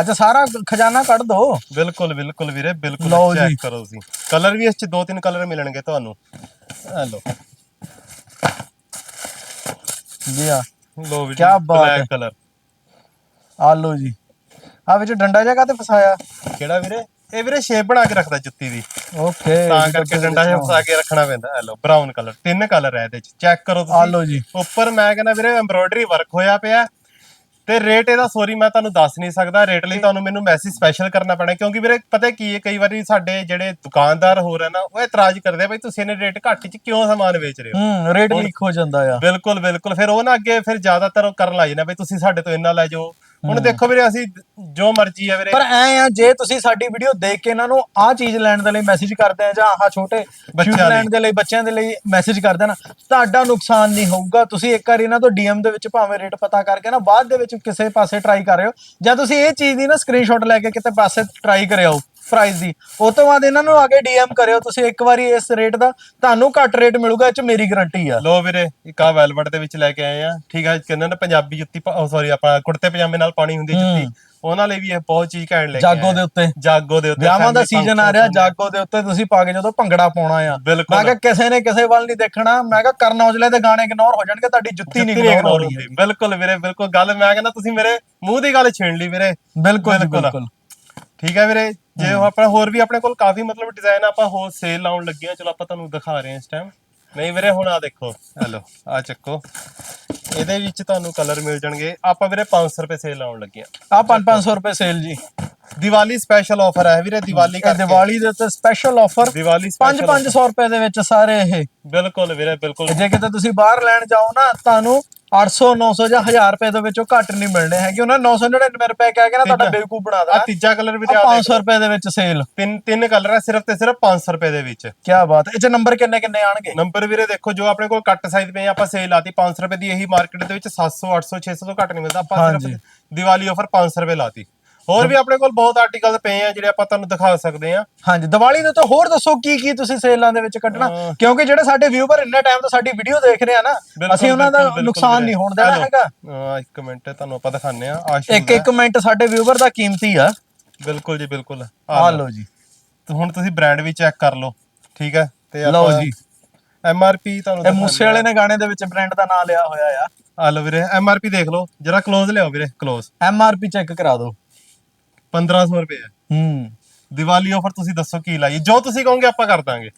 ਅੱਜ ਸਾਰਾ ਖਜ਼ਾਨਾ ਕੱਢ ਦੋ। ਬਿਲਕੁਲ ਬਿਲਕੁਲ ਵੀਰੇ ਬਿਲਕੁਲ ਲਓ ਜੀ। ਚੈੱਕ ਕਰੋ ਤੁਸੀਂ। ਕਲਰ ਵੀ ਇਸ ਚ ਦੋ ਤਿੰਨ ਕਲਰ ਮਿਲਣਗੇ ਤੁਹਾਨੂੰ। ਆ ਲਓ। ਜੀ ਆ ਲਓ ਵੀ ਕਿਆ ਬਾਤ ਹੈ। ਬਲੈਕ ਕਲਰ ਆ ਲਓ ਜੀ। ਆ ਵਿੱਚ ਡੰਡਾ ਜਗ੍ਹਾ ਤੇ ਫਸਾਇਆ? ਕਿਹੜਾ ਵੀਰੇ? ਇਹ ਵੀਰੇ ਸ਼ੇਪ ਬਣਾ ਕੇ ਰੱਖਦਾ ਜੁੱਤੀ ਦੀ। ਓਕੇ ਤਾਂ ਕਰਕੇ ਡੰਡਾ ਜਿਹਾ ਫਸਾ ਕੇ ਰੱਖਣਾ ਪੈਂਦਾ। ਆ ਲਓ ਬਰਾਊਨ ਕਲਰ ਤਿੰਨ ਕਲਰ ਹੈ ਇਹਦੇ ਚ। ਚੈੱਕ ਕਰੋ ਆ ਤੁਸੀਂ। ਲਓ ਜੀ। ਉੱਪਰ ਮੈਂ ਕਹਿੰਦਾ ਵੀਰੇ ਐਮਬ੍ਰੋਇਡਰੀ ਵਰਕ ਹੋਇਆ ਪਿਆ। ਤੇ ਰੇਟ ਇਹਦਾ ਸੋਰੀ ਮੈਂ ਤੁਹਾਨੂੰ ਦੱਸ ਨਹੀਂ ਸਕਦਾ। ਰੇਟ ਲਈ ਤੁਹਾਨੂੰ ਮੈਨੂੰ ਮੈਸੇਜ ਸਪੈਸ਼ਲ ਕਰਨਾ ਪੈਣਾ। ਕਿਉਂਕਿ ਵੀਰੇ ਪਤਾ ਕੀ ਹੈ ਕਈ ਵਾਰੀ ਸਾਡੇ ਜਿਹੜੇ ਦੁਕਾਨਦਾਰ ਹੋ ਰਹੇ ਨਾ ਉਹ ਇਤਰਾਜ਼ ਕਰਦੇ ਆ ਬਈ ਤੁਸੀਂ ਇਹਨੇ ਰੇਟ ਘੱਟ ਚ ਕਿਉਂ ਸਮਾਨ ਵੇਚ ਰਹੇ ਹੋ? ਹੂੰ ਰੇਟ ਲੀਕ ਹੋ ਜਾਂਦਾ ਆ। ਬਿਲਕੁਲ ਬਿਲਕੁਲ। ਫਿਰ ਉਹ ਨਾ ਅੱਗੇ ਫਿਰ ਜ਼ਿਆਦਾਤਰ ਉਹ ਕਰਨ ਲੱਗ ਜਾਂਦੇ ਬਈ ਤੁਸੀਂ ਸਾਡੇ ਤੋਂ ਇੰਨਾ ਲੈ ਜਾਓ ਹੁਣ ਦੇਖੋ ਵੀਰੇ ਅਸੀਂ ਜੋ ਮਰਜ਼ੀ ਹੈ ਵੀਰੇ। ਪਰ ਐ ਆ ਜੇ ਤੁਸੀਂ ਸਾਡੀ ਵੀਡੀਓ ਦੇਖ ਕੇ ਇਹਨਾਂ ਨੂੰ ਆਹ ਚੀਜ਼ ਲੈਣ ਦੇ ਲਈ ਮੈਸੇਜ ਕਰਦੇ ਆ ਜਾਂ ਆਹ ਛੋਟੇ ਬੱਚਿਆਂ। ਲੈਣ ਦੇ ਲਈ ਬੱਚਿਆਂ ਦੇ ਲਈ ਮੈਸੇਜ ਕਰਦੇ ਨਾ ਤੁਹਾਡਾ ਨੁਕਸਾਨ ਨਹੀਂ ਹੋਊਗਾ। ਤੁਸੀਂ ਇੱਕ ਵਾਰੀ ਇਹਨਾਂ ਤੋਂ ਡੀਐਮ ਦੇ ਵਿੱਚ ਭਾਵੇਂ ਰੇਟ ਪਤਾ ਕਰਕੇ ਨਾ ਬਾਅਦ ਦੇ ਵਿੱਚ ਕਿਸੇ ਪਾਸੇ ਟਰਾਈ ਕਰ ਰਹੇ ਹੋ ਜਾਂ ਤੁਸੀਂ ਇਹ ਚੀਜ਼ ਦੀ ਨਾ ਸਕਰੀਨਸ਼ਾਟ ਲੈ ਕੇ ਕਿਤੇ ਪਾਸੇ ਟਰਾਈ ਕਰਿਓ। ਪ੍ਰਾਈਸ ਦੀ। ਉਸ ਤੋਂ ਬਾਅਦ ਇਹਨਾਂ ਨੂੰ ਅੱਗੇ ਡੀਐਮ ਕਰਿਓ ਤੁਸੀਂ ਇੱਕ ਵਾਰੀ ਇਸ ਰੇਟ ਦਾ। ਤੁਹਾਨੂੰ ਘੱਟ ਰੇਟ ਮਿਲੂਗਾ ਇਹ ਚ ਮੇਰੀ ਗਾਰੰਟੀ ਆ। ਲੋ ਵੀਰੇ ਇੱਕ ਆ ਵੈਲਵਟ ਦੇ ਵਿੱਚ ਲੈ ਕੇ ਆਏ ਆ। ਠੀਕ ਹੈ ਕਹਿੰਦੇ ਨੇ ਪੰਜਾਬੀ ਜੁੱਤੀ ਸੌਰੀ ਆਪਾਂ ਕੁੜਤੇ ਪਜਾਮੇ ਨਾਲ ਪਾਣੀ ਹੁੰਦੀ ਜੁੱਤੀ। ਉਹਨਾਂ ਲਈ ਵੀ ਇਹ ਬਹੁਤ ਚੀਜ਼ ਘੈਂਟ ਲੈ ਕੇ ਜਾਗੋ ਦੇ ਆ। ਉੱਤੇ। ਜਾਗੋ ਦੇ ਉੱਤੇ ਵਿਆਹਾਂ ਦਾ ਸੀਜ਼ਨ ਆ ਰਿਹਾ ਜਾਗੋ ਦੇ ਉੱਤੇ ਤੁਸੀਂ ਪਾ ਕੇ ਜਦੋਂ ਭੰਗੜਾ ਪਾਉਣਾ ਆ। ਮੈਂ ਕਿਹਾ ਕਿਸੇ ਨੇ ਕਿਸੇ ਵੱਲ ਨਹੀਂ ਦੇਖਣਾ। ਮੈਂ ਕਿਹਾ ਕਰਨ ਔਜਲੇ ਦੇ ਗਾਣੇ ਇਗਨੋਰ ਹੋ ਜਾਣਗੇ ਤੁਹਾਡੀ ਜੁੱਤੀ ਨਹੀਂ ਇਗਨੋਰ ਹੋਣੀ ਬਿਲਕੁਲ ਵੀਰੇ ਬਿਲਕੁਲ। ਗੱਲ ਮੈਂ ਕਹਿੰਦਾ ਤੁਸੀਂ ਮੇਰੇ ਮੂੰਹ ਦੀ ਗੱਲ ਛੀਣ ਲਈ ਵੀਰੇ। ਬਿਲਕੁਲ। ਬਿਲਕੁਲ। ਠੀਕ ਹੈ ਵੀਰੇ? ਜੇ ਆਪਣਾ ਹੋਰ ਵੀ ਆਪਣੇ ਕੋਲ ਕਾਫੀ ਮਤਲਬ ਡਿਜ਼ਾਈਨ ਆਪਾਂ ਹੋਰ ਸੇਲ ਲਾਉਣ ਲੱਗੇ ਆ ਚਲੋ ਆਪਾਂ ਤੁਹਾਨੂੰ ਦਿਖਾ ਰਹੇ ਹਾਂ ਇਸ ਟਾਈਮ ਨਹੀਂ ਵੀਰੇ ਹੁਣ ਆ ਦੇਖੋ। ਹੈਲੋ ਆ ਚੱਕੋ। ਇਹਦੇ ਵਿੱਚ ਤੁਹਾਨੂੰ ਕਲਰ ਮਿਲ ਜਾਣਗੇ। ਆਪਾਂ ਵੀਰੇ 500 ਰੁਪਏ ਸੇਲ ਲਾਉਣ ਲੱਗੇ ਆ ਆ 5-500 ਰੁਪਏ ਸੇਲ ਜੀ। ਦੀਵਾਲੀ ਸਪੈਸ਼ਲ ਆਫਰ ਹੈ ਵੀਰੇ ਦੀਵਾਲੀ ਕਰਕੇ। ਦੀਵਾਲੀ ਦੇ ਉੱਤੇ ਸਪੈਸ਼ਲ ਆਫਰ ਦੀਵਾਲੀ special 5-500 ਰੁਪਏ ਦੇ ਵਿੱਚ ਸਾਰੇ ਇਹ। ਬਿਲਕੁਲ ਵੀਰੇ ਬਿਲਕੁਲ। ਜੇ ਕਿਤੇ ਤੁਸੀਂ ਬਾਹਰ ਲੈਣ ਜਾਓ ਨਾ ਤੁਹਾਨੂੰ 800 900 ਜਾਂ 1000 ਰੁਪਏ ਦੇ ਵਿੱਚੋਂ ਘੱਟ ਨਹੀਂ ਮਿਲਣੇ ਹੈਗੇ। ਉਹਨਾਂ 999 ਰੁਪਏ ਕਹਿ ਕੇ ਨਾ ਤੁਹਾਡਾ ਬੇਵਕੂਫ ਬਣਾ ਆ ਦੇਣਾ ਤੀਜਾ ਕਲਰ ਵੀ ਆਹ 500 ਰੁਪਏ ਦੇ ਵਿੱਚ ਸੇਲ ਤਿੰਨ ਤਿੰਨ ਕਲਰ ਹੈ ਸਿਰਫ ਤੇ ਸਿਰਫ 500 ਰੁਪਏ ਦੇ ਵਿੱਚ। ਕੀ ਬਾਤ ਹੈ। ਇਹ ਚ ਨੰਬਰ ਕਿੰਨੇ ਕਿੰਨੇ ਆਣਗੇ? ਨੰਬਰ ਵੀਰੇ ਦੇਖੋ ਜੋ ਆਪਣੇ ਕੋਲ ਕੱਟ ਸਾਈਜ਼ ਪਏ ਆ, ਆਪਾਂ ਸੇਲ ਲਾਤੀ 500 ਰੁਪਏ ਦੀ ਇਹੀ ਮਾਰਕੀਟ ਦੇ ਵਿੱਚ 700 800 600 ਤੋਂ ਘੱਟ ਨਹੀਂ ਮਿਲਦਾ। ਆਪਾਂ ਹਾਂਜੀ। ਸਿਰਫ ਦੀਵਾਲੀ ਆਫਰ 500 ਰੁਪਏ ਲਾਤੀ। ਹੋਰ ਵੀ ਆਪਣੇ ਕੋਲ ਬਹੁਤ ਆਰਟੀਕਲ ਪਏ ਆ ਜਿਹੜੇ ਆਪਾਂ ਤੁਹਾਨੂੰ ਦਿਖਾ ਸਕਦੇ ਆ। ਹਾਂਜੀ ਦੀਵਾਲੀ ਦੇ ਤਾਂ ਹੋਰ ਦੱਸੋ ਕੀ ਕੀ ਤੁਸੀਂ ਸੇਲਾਂ ਦੇ ਵਿੱਚ ਕੱਢਣਾ? ਕਿਉਂਕਿ ਜਿਹੜੇ ਸਾਡੇ ਵਿਊਅਰ ਇੰਨੇ ਟਾਈਮ ਤੋਂ ਸਾਡੀ ਵੀਡੀਓ ਦੇਖ ਰਹੇ ਆ ਨਾ ਬਿਲਕੁਲ, ਅਸੀਂ ਉਹਨਾਂ ਦਾ ਬਿਲਕੁਲ, ਬਿਲਕੁਲ ਨੁਕਸਾਨ ਵੀਰੇ। ਨਹੀਂ ਹੋਣ ਦੇਣਾ ਹੈਲੋ। ਹੈਗਾ। ਅਹ ਇੱਕ ਮਿੰਟ ਤੁਹਾਨੂੰ ਆਪਾਂ ਦਿਖਾਣੇ ਆ ਇੱਕ ਇੱਕ ਮਿੰਟ ਸਾਡੇ ਵਿਊਅਰ ਦਾ ਕੀਮਤੀ ਆ। ਬਿਲਕੁਲ ਜੀ ਬਿਲਕੁਲ। ਆ ਲਓ। ਜੀ। ਤੇ ਹੁਣ ਤੁਸੀਂ ਬ੍ਰਾਂਡ ਵੀ ਚੈੱਕ ਕਰ ਲਓ। ਠੀਕ ਹੈ? ਤੇ ਲਓ ਜੀ। ਐਮ ਆਰ ਪੀ ਤੁਹਾਨੂੰ ਇਹ ਮੂਸੇ ਵਾਲੇ ਨੇ ਗਾਣੇ ਦੇ ਵਿੱਚ ਬ੍ਰਾਂਡ ਦਾ ਨਾਮ ਲਿਆ ਹੋਇਆ ਆ। ਆ ਲਓ ਵੀਰੇ ਐਮ ਆਰ ਪੀ ਦੇਖ ਲਓ। ਜਰਾ ক্লোਜ਼ ਲਿਆਓ ਵੀਰੇ close M R P check ਕਰਾ ਦਿਓ। 1500 ਰੁਪਏ ਹੈ। ਹੂੰ। ਦੀਵਾਲੀ ਆਫਰ ਤੁਸੀਂ ਦੱਸੋ ਕੀ ਲਾਈਏ। ਜੋ ਤੁਸੀਂ ਕਹੋਗੇ ਆਪਾਂ ਕਰ ਦਾਂਗੇ।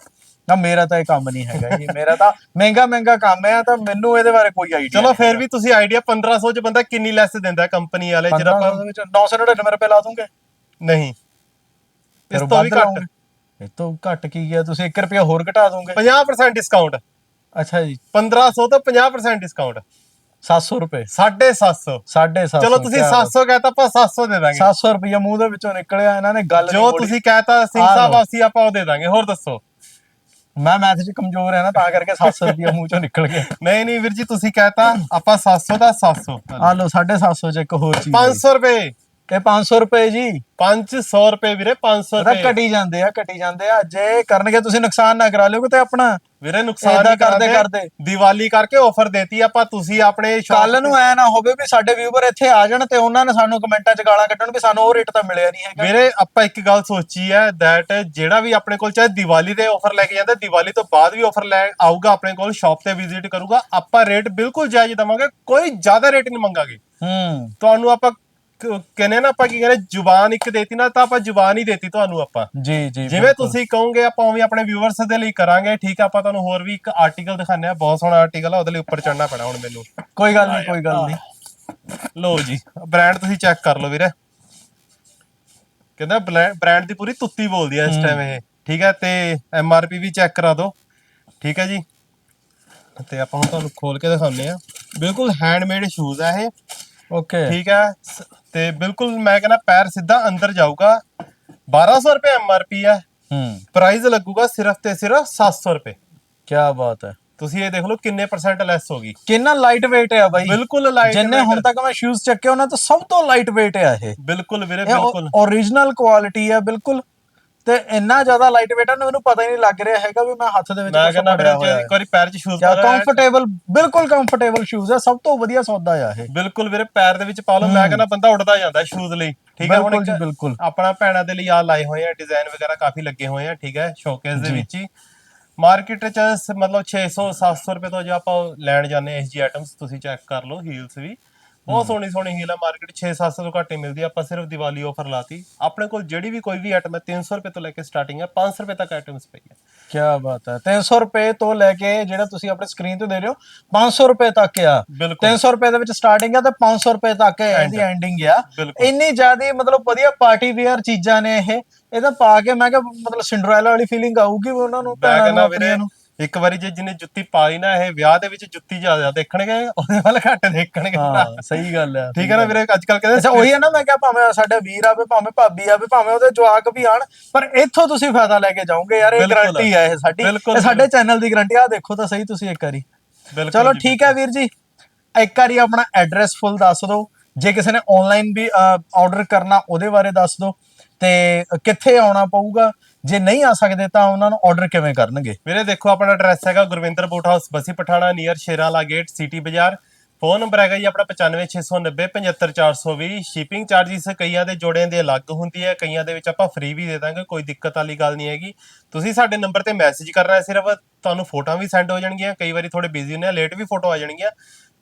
ਨਾ ਮੇਰਾ ਤਾਂ ਇਹ ਕੰਮ ਨਹੀਂ ਹੈਗਾ ਜੀ। ਮੇਰਾ ਤਾਂ ਮਹਿੰਗਾ ਮਹਿੰਗਾ ਕੰਮ ਹੈ ਤਾਂ ਮੈਨੂੰ ਇਹਦੇ ਬਾਰੇ ਕੋਈ ਆਈਡੀਆ ਚਲੋ ਫੇਰ ਵੀ ਤੁਸੀਂ ਆਈਡੀਆ 1500 ਚ ਬੰਦਾ ਕਿੰਨੀ ਲੈਸ ਦਿੰਦਾ ਕੰਪਨੀ ਵਾਲੇ? ਜਿਹੜਾ ਆਪਾਂ 999 ਰੁਪਏ ਲਾ ਦੂੰਗੇ। ਨਹੀਂ। ਇਸ ਤੋਂ ਵੀ ਘੱਟ। ਇਹ ਤੋਂ ਘੱਟ ਕੀ ਗਿਆ ਤੁਸੀਂ 1 ਰੁਪਿਆ ਹੋਰ ਘਟਾ ਦੋਗੇ। 50% ਡਿਸਕਾਊਂਟ ਅੱਛਾ ਜੀ। 1500 ਤੋਂ 50% ਡਿਸਕਾਊਂਟ 700 ਰੁਪਏ। 750 750 ਚਲੋ ਤੁਸੀਂ 700 ਕਹਤਾ ਆਪਾਂ 700 ਦੇ ਦਾਂਗੇ। 700 ਰੁਪਏ ਮੂੰਹ ਦੇ ਵਿੱਚੋਂ ਨਿਕਲਿਆ ਇਹਨਾਂ ਨੇ ਗੱਲ ਜੋ। ਤੁਸੀਂ ਕਹਤਾ ਸਿੰਘ ਸਾਹਿਬ। ਅਸੀਂ ਆਪਾਂ ਉਹ ਦੇ ਦਾਂਗੇ। ਹੋਰ ਦੱਸੋ। ਮੈਂ ਮੈਥ 'ਚ ਕਮਜ਼ੋਰ ਹੈ ਨਾ ਤਾਂ ਕਰਕੇ 700 ਰੁਪਏ ਮੂੰਹ ਚੋਂ ਨਿਕਲ ਗਿਆ। ਨਹੀਂ ਨਹੀਂ ਵੀਰ ਜੀ ਤੁਸੀਂ ਕਹਤਾ ਆਪਾਂ 700 ਦਾ 700 ਆ ਲਓ 750 ਚ ਇੱਕ ਹੋਰ ਚੀਜ਼ 500 ਰੁਪਏ। ਇਹ 500 ਰੁਪਏ ਜੀ। 500 ਰੁਪਏ ਵੀਰੇ 500 ਉਹਦਾ ਰੁਪਏ। ਘਟੀ ਜਾਂਦੇ ਆ ਘਟੀ ਜਾਂਦੇ ਆ। ਜੇ ਕਰਨਗੇ ਤੁਸੀਂ ਨੁਕਸਾਨ ਨਾ ਕਰਾ ਲਿਓ ਤੇ ਆਪਣਾ ਵੀਰੇ ਨੁਕਸਾਨ ਏਦਾਂ ਨਹੀਂ ਕਰਦੇ ਕਰਦੇ- ਦੀਵਾਲੀ ਕਰਕੇ ਆਫਰ ਦੇਤੀ ਆਪਾਂ ਤੁਸੀਂ ਆਪਣੇ shop ਕੱਲ ਨੂੰ ਐ ਨਾ ਹੋਵੇ ਵੀ ਸਾਡੇ ਵਿਊਅਰ ਇੱਥੇ ਆ ਜਾਣ ਤੇ ਉਹਨਾਂ ਨੇ ਸਾਨੂੰ ਕਮੈਂਟਾਂ 'ਚ ਗਾਲਾਂ ਕੱਢਣ ਵੀ ਸਾਨੂੰ ਉਹ ਰੇਟ ਤਾਂ ਮਿਲਿਆ ਨਹੀਂ ਹੈਗਾ। ਵੀਰੇ ਆਪਾਂ ਇੱਕ ਗੱਲ ਸੋਚੀ ਹੈ that ਜਿਹੜਾ ਵੀ ਆਪਣੇ ਕੋਲ ਚਾਹੇ ਦੀਵਾਲੀ ਦੇ ਆਫਰ ਲੈ ਕੇ ਜਾਂਦਾ ਦੀਵਾਲੀ ਤੋਂ ਬਾਅਦ ਵੀ ਆਫਰ ਲੈ ਆਊਗਾ ਆਪਣੇ ਕੋਲ ਸ਼ਾਪ ਤੇ ਵਿਜ਼ਿਟ ਕਰੂਗਾ ਆਪਾਂ ਰੇਟ ਬਿਲਕੁਲ ਜਾਇਜ਼ ਦਵਾਂਗੇ ਕੋਈ ਜ਼ਿਆਦਾ ਰੇਟ ਨਹੀਂ ਮੰਗਾਂਗੇ। ਹੂੰ। ਤੁਹਾਨੂੰ ਆਪਾਂ ਕ- ਕਹਿੰਦੇ ਨਾ ਆਪਾਂ ਕੀ ਕਹਿੰਦੇ ਜ਼ੁਬਾਨ ਇੱਕ ਦੇਤੀ ਨਾ ਤਾਂ ਆਪਾਂ ਜ਼ੁਬਾਨ ਹੀ ਦੇਤੀ ਤੁਹਾਨੂੰ ਆਪਾਂ। ਜੀ ਜੀ ਜਿਵੇਂ ਬਿਲਕੁਲ। ਤੁਸੀਂ ਕਹੋਗੇ ਆਪਾਂ ਉਵੇਂ ਆਪਣੇ ਵਿਊਅਰਸ ਦੇ ਲਈ ਕਰਾਂਗੇ ਠੀਕ ਆ ਆਪਾਂ ਤੁਹਾਨੂੰ ਹੋਰ ਵੀ ਇੱਕ ਆਰਟੀਕਲ ਦਿਖਾਣੇ ਆ ਬਹੁਤ ਸੋਹਣਾ ਆਰਟੀਕਲ ਆ ਉਹਦੇ ਲਈ ਉੱਪਰ ਚੜਨਾ ਪੈਣਾ ਹੁਣ ਮੈਨੂੰ। ਕੋਈ ਗੱਲ ਨਹੀਂ ਕੋਈ ਗੱਲ ਨਹੀਂ। ਲਓ ਜੀ ਬ੍ਰਾਂਡ ਤੁਸੀਂ ਚੈੱਕ ਕਰ ਲਓ ਵੀਰੇ। ਕਹਿੰਦਾ ਬ੍ਰਾਂਡ ਦੀ ਪੂਰੀ ਤੁੱਤੀ ਬੋਲਦੀ ਹੈ ਇਸ ਟਾਈਮ ਇਹ। ਠੀਕ ਹੈ ਤੇ ਐਮ ਆਰ ਪੀ ਵੀ ਚੈੱਕ ਕਰਾ ਦਿਓ। ਠੀਕ ਹੈ ਜੀ। ਤੇ ਆਪਾਂ ਹੁਣ ਤੁਹਾਨੂੰ ਖੋਲ ਕੇ ਦਿਖਾਉਂਦੇ ਆ। ਬਿਲਕੁਲ ਹੈਂਡਮੇਡ ਸ਼ੂਜ਼ ਆ ਇਹ। ਓਕੇ ਠੀਕ ਹੈ। ਸ- ਤੇ ਬਿਲਕੁਲ ਮੈਂ ਕਹਿੰਦਾ ਪੈਰ ਸਿੱਧਾ ਅੰਦਰ ਜਾਊਗਾ। 1200 ਰੁਪਏ ਐਮ ਆਰ ਪੀ ਹੈ। ਹੂੰ। ਪ੍ਰਾਈਸ ਲੱਗੂਗਾ ਸਿਰਫ ਤੇ ਸਿਰਫ 700 ਰੁਪਏ। ਕੀ ਬਾਤ ਹੈ। ਤੁਸੀਂ ਇਹ ਦੇਖ ਲਓ ਕਿੰਨੇ ਪਰਸੈਂਟ ਲੈਸ ਹੋ ਗਈ। ਕਿੰਨਾ ਲਾਈਟ weight ਹੈ ਬਾਈ। ਬਿਲਕੁਲ ਲਾਈਟ ਜਿੰਨੇ ਹੁਣ ਤੱਕ ਮੈਂ ਸ਼ੂਜ਼ ਚੱਕੇ ਉਹਨਾਂ ਤੋਂ ਸਭ ਤੋਂ ਲਾਈਟ weight ਹੈ ਇਹ। ਬਿਲਕੁਲ ਵੀਰੇ ਇਹ ਬਿਲਕੁਲ। origignal ਕੁਆਲਿਟੀ ਹੈ ਬਿਲਕੁਲ। ਤੇ ਇੰਨਾ ਜ਼ਿਆਦਾ ਲਾਈਟ weight ਹੈ ਨਾ ਮੈਨੂੰ ਪਤਾ ਹੀ ਨਹੀਂ ਲੱਗ ਰਿਹਾ ਹੈਗਾ ਵੀ ਮੈਂ ਹੱਥ ਦੇ ਵਿੱਚ ਮੈਂ ਕੁਛ ਕਹਿੰਦਾ ਫੜਿਆ ਵੀਰੇ ਹੋਇਆ ਜੇ ਹੈ ਇੱਕ ਵਾਰੀ ਪੈਰ 'ਚ ਸ਼ੂਜ਼ ਕਿਆ ਕੰਫਰਟੇਬਲ ਬਿਲਕੁਲ ਕੰਫਰਟੇਬਲ ਸ਼ੂਜ਼ ਹੈ ਸਭ ਤੋਂ ਵਧੀਆ ਸੌਦਾ ਆ ਇਹ। ਬਿਲਕੁਲ ਵੀਰੇ ਪੈਰ ਦੇ ਵਿੱਚ ਪਾ ਲਓ ਮੈਂ ਕਹਿੰਦਾ ਬੰਦਾ ਉੱਡਦਾ ਜਾਂਦਾ ਸ਼ੂਜ਼ ਲਈ ਠੀਕ ਹੈ ਹੁਣ ਬਿਲਕੁਲ ਜੀ ਇੱਕ ਬਿਲਕੁਲ। ਆਪਣਾ ਭੈਣਾਂ ਦੇ ਲਈ ਆ ਲਾਏ ਹੋਏ ਆ ਡਿਜ਼ਾਈਨ ਵਗੈਰਾ ਕਾਫੀ ਲੱਗੇ ਹੋਏ ਆ ਠੀਕ ਹੈ ਸ਼ੋਕੇਸ ਦੇ ਵਿੱਚ ਹੀ। ਮਾਰਕੀਟ 'ਚ ਸ- ਮਤਲਬ 600 700 ਰੁਪਏ ਤੋਂ ਜੇ ਆਪਾਂ ਲੈਣ ਜਾਂਦੇ ਇਸ ਜੀ ਆਈਟਮਸ ਤੁਸੀਂ ਚੈੱਕ ਕਰ ਲਓ ਹੀਲਸ ਵੀ। ਬਹੁਤ ਸੋਹਣੀ ਸੋਹਣੀ ਹੀਲ ਆ ਮਾਰਕੀਟ 6-700 ਤੋਂ ਘੱਟ ਹੀ ਮਿਲਦੀ ਆ। ਆਪਾਂ ਸਿਰਫ ਦੀਵਾਲੀ ਆਫਰ ਲਾਤੀ। ਆਪਣੇ ਕੋਲ ਜਿਹੜੀ ਵੀ ਕੋਈ ਵੀ ਆਈਟਮ ਹੈ 300 ਰੁਪਏ ਤੋਂ ਲੈ ਕੇ ਸਟਾਰਟਿੰਗ ਹੈ 500 ਰੁਪਏ ਤੱਕ ਆਈਟਮਸ ਪਈ ਹੈ ਕੀ ਬਾਤ ਹੈ 300 ਰੁਪਏ ਤੋਂ ਲੈ ਕੇ ਜਿਹੜਾ ਤੁਸੀਂ ਆਪਣੇ ਸਕਰੀਨ ਤੇ ਦੇ ਰਹੇ ਹੋ 500 ਰੁਪਏ ਤੱਕ ਆ। ਬਿਲਕੁਲ। 300 ਰੁਪਏ ਦੇ ਵਿੱਚ ਸਟਾਰਟਿੰਗ ਆ ਤੇ 500 ਰੁਪਏ ਤੱਕ ਇਹਦੀ ਐਂਡਿੰਗ ਆ। ਇੰਨੀ ਜ਼ਿਆਦਾ ਮਤਲਬ ਵਧੀਆ ਪਾਰਟੀ ਵੇਅਰ ਚੀਜ਼ਾਂ ਨੇ ਇਹ। ਇਹਦਾ ਪਾ ਕੇ ਮੈਂ ਕਿਹਾ ਮਤਲਬ ਸਿੰਡਰੈਲਾ ਵਾਲੀ ਫੀਲਿੰਗ ਆਊਗੀ ਉਹਨਾਂ ਨੂੰ ਭੈਣਾਂ ਨੂੰ ਵੀਰੇ ਇੱਕ ਵਾਰੀ ਜੇ ਜਿਹਨੇ ਜੁੱਤੀ ਪਾ ਲਈ ਨਾ ਇਹ ਵਿਆਹ ਦੇ ਵਿੱਚ ਜੁੱਤੀ ਜ਼ਿਆਦਾ ਦੇਖਣਗੇ ਉਹਦੇ ਵੱਲ ਘੱਟ ਦੇਖਣਗੇ। ਹਾਂ ਸਹੀ ਗੱਲ ਹੈ ਠੀਕ ਹੈ ਨਾ ਵੀਰੇ ਅੱਜ ਕੱਲ ਕਹਿੰਦੇ ਅੱਛਾ ਉਹੀ ਹੈ ਨਾ ਮੈਂ ਕਿਹਾ ਭਾਵੇਂ ਸਾਡਾ ਵੀਰ ਆਵੇ ਭਾਵੇਂ ਭਾਬੀ ਆਵੇ ਭਾਵੇਂ ਉਹਦੇ ਜਵਾਕ ਵੀ ਆਣ ਪਰ ਇੱਥੋਂ ਤੁਸੀਂ ਫਾਇਦਾ ਲੈ ਕੇ ਜਾਓਗੇ ਯਾਰ ਇਹ। ਗਾਰੰਟੀ ਹੈ ਇਹ ਸਾਡੀ। ਇਹ ਸਾਡੇ ਚੈਨਲ ਦੀ ਗਾਰੰਟੀ ਆ ਦੇਖੋ ਤਾਂ ਸਹੀ ਤੁਸੀਂ ਇੱਕ ਵਾਰੀ। ਚਲੋ ਠੀਕ ਹੈ ਵੀਰ ਜੀ ਇੱਕ ਵਾਰੀ ਆਪਣਾ ਐਡਰੈਸ ਫੁੱਲ ਦੱਸ ਦਿਓ। ਜੇ ਕਿਸੇ ਨੇ ਆਨਲਾਈਨ ਵੀ ਆਰਡਰ ਕਰਨਾ ਉਹਦੇ ਬਾਰੇ ਦੱਸ ਦਿਓ। ਤੇ ਕਿੱਥੇ ਆਉਣਾ ਪਊਗਾ ਜੇ ਨਹੀਂ ਆ ਸਕਦੇ ਤਾਂ ਉਹਨਾਂ ਨੂੰ ਆਰਡਰ ਕਿਵੇਂ ਕਰਨਗੇ? ਵੀਰੇ ਦੇਖੋ, ਆਪਣਾ ਐਡਰੈਸ ਹੈਗਾ Gurvinder boat house Bassi Pathana near Sherala gate city ਬਾਜ਼ਾਰ। ਫੋਨ ਨੰਬਰ ਹੈਗਾ ਜੀ ਆਪਣਾ 95690 75420 ਸ਼ਿਪਿੰਗ ਚਾਰजेस ਕਈਆਂ ਦੇ ਜੋੜਿਆਂ ਦੇ ਅਲੱਗ ਹੁੰਦੀ ਹੈ, ਕਈਆਂ ਦੇ ਵਿੱਚ ਆਪਾਂ ਫ੍ਰੀ ਵੀ ਦੇ ਦਾਂਗੇ, ਕੋਈ ਦਿੱਕਤ ਵਾਲੀ ਗੱਲ ਨਹੀਂ ਹੈਗੀ। ਤੁਸੀਂ ਸਾਡੇ ਨੰਬਰ ਤੇ ਮੈਸੇਜ ਕਰਨਾ ਹੈ, ਸਿਰਫ ਤੁਹਾਨੂੰ ਫੋਟੋਆਂ ਵੀ ਸੈਂਡ ਹੋ ਜਾਣਗੀਆਂ, ਕਈ ਵਾਰੀ ਥੋੜੇ ਬਿਜ਼ੀ ਹੁੰਦੇ ਆ ਲੇਟ ਵੀ ਫੋਟੋ ਆ ਜਾਣਗੀਆਂ।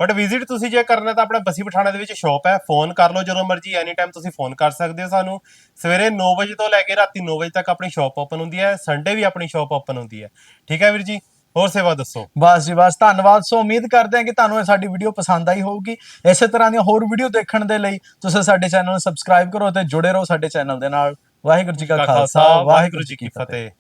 ਬਟ ਵਿਜ਼ਿਟ ਤੁਸੀਂ ਜੇ ਕਰਨਾ ਤਾਂ ਆਪਣਾ ਬਸੀ ਪਠਾਣਾ ਦੇ ਵਿੱਚ ਸ਼ਾਪ ਹੈ ਫੋਨ ਕਰ ਲਓ ਜਦੋਂ ਮਰਜ਼ੀ ਐਨੀ ਟਾਈਮ ਤੁਸੀਂ ਫੋਨ ਕਰ ਸਕਦੇ ਹੋ ਸਾਨੂੰ। ਸਵੇਰੇ 9 ਵਜੇ ਤੋਂ ਲੈ ਕੇ ਰਾਤੀ 9 ਵਜੇ ਤੱਕ ਆਪਣੀ ਸ਼ਾਪ ਓਪਨ ਹੁੰਦੀ ਹੈ ਸੰਡੇ ਵੀ ਆਪਣੀ ਸ਼ਾਪ ਓਪਨ ਹੁੰਦੀ ਹੈ। ਠੀਕ ਹੈ ਵੀਰ ਜੀ? ਹੋਰ ਸੇਵਾ ਦੱਸੋ। ਬਸ ਜੀ ਬਸ ਧੰਨਵਾਦ। ਸੋ ਉਮੀਦ ਕਰਦੇ ਹਾਂ ਕਿ ਤੁਹਾਨੂੰ ਇਹ ਸਾਡੀ ਵੀਡੀਓ ਪਸੰਦ ਆਈ ਹੋਊਗੀ। ਇਸੇ ਤਰ੍ਹਾਂ ਦੀਆਂ ਹੋਰ ਵੀਡੀਓ ਦੇਖਣ ਦੇ ਲਈ ਤੁਸੀਂ ਸਾਡੇ ਚੈਨਲ ਨੂੰ ਸਬਸਕ੍ਰਾਈਬ ਕਰੋ ਤੇ ਜੁੜੇ ਰਹੋ ਸਾਡੇ ਚੈਨਲ ਦੇ ਨਾਲ। ਵਾਹਿਗੁਰੂ ਜੀ ਕਾ ਖਾਲਸਾ ਵਾਹਿਗੁਰੂ ਜੀ ਕੀ ਫਤਿਹ।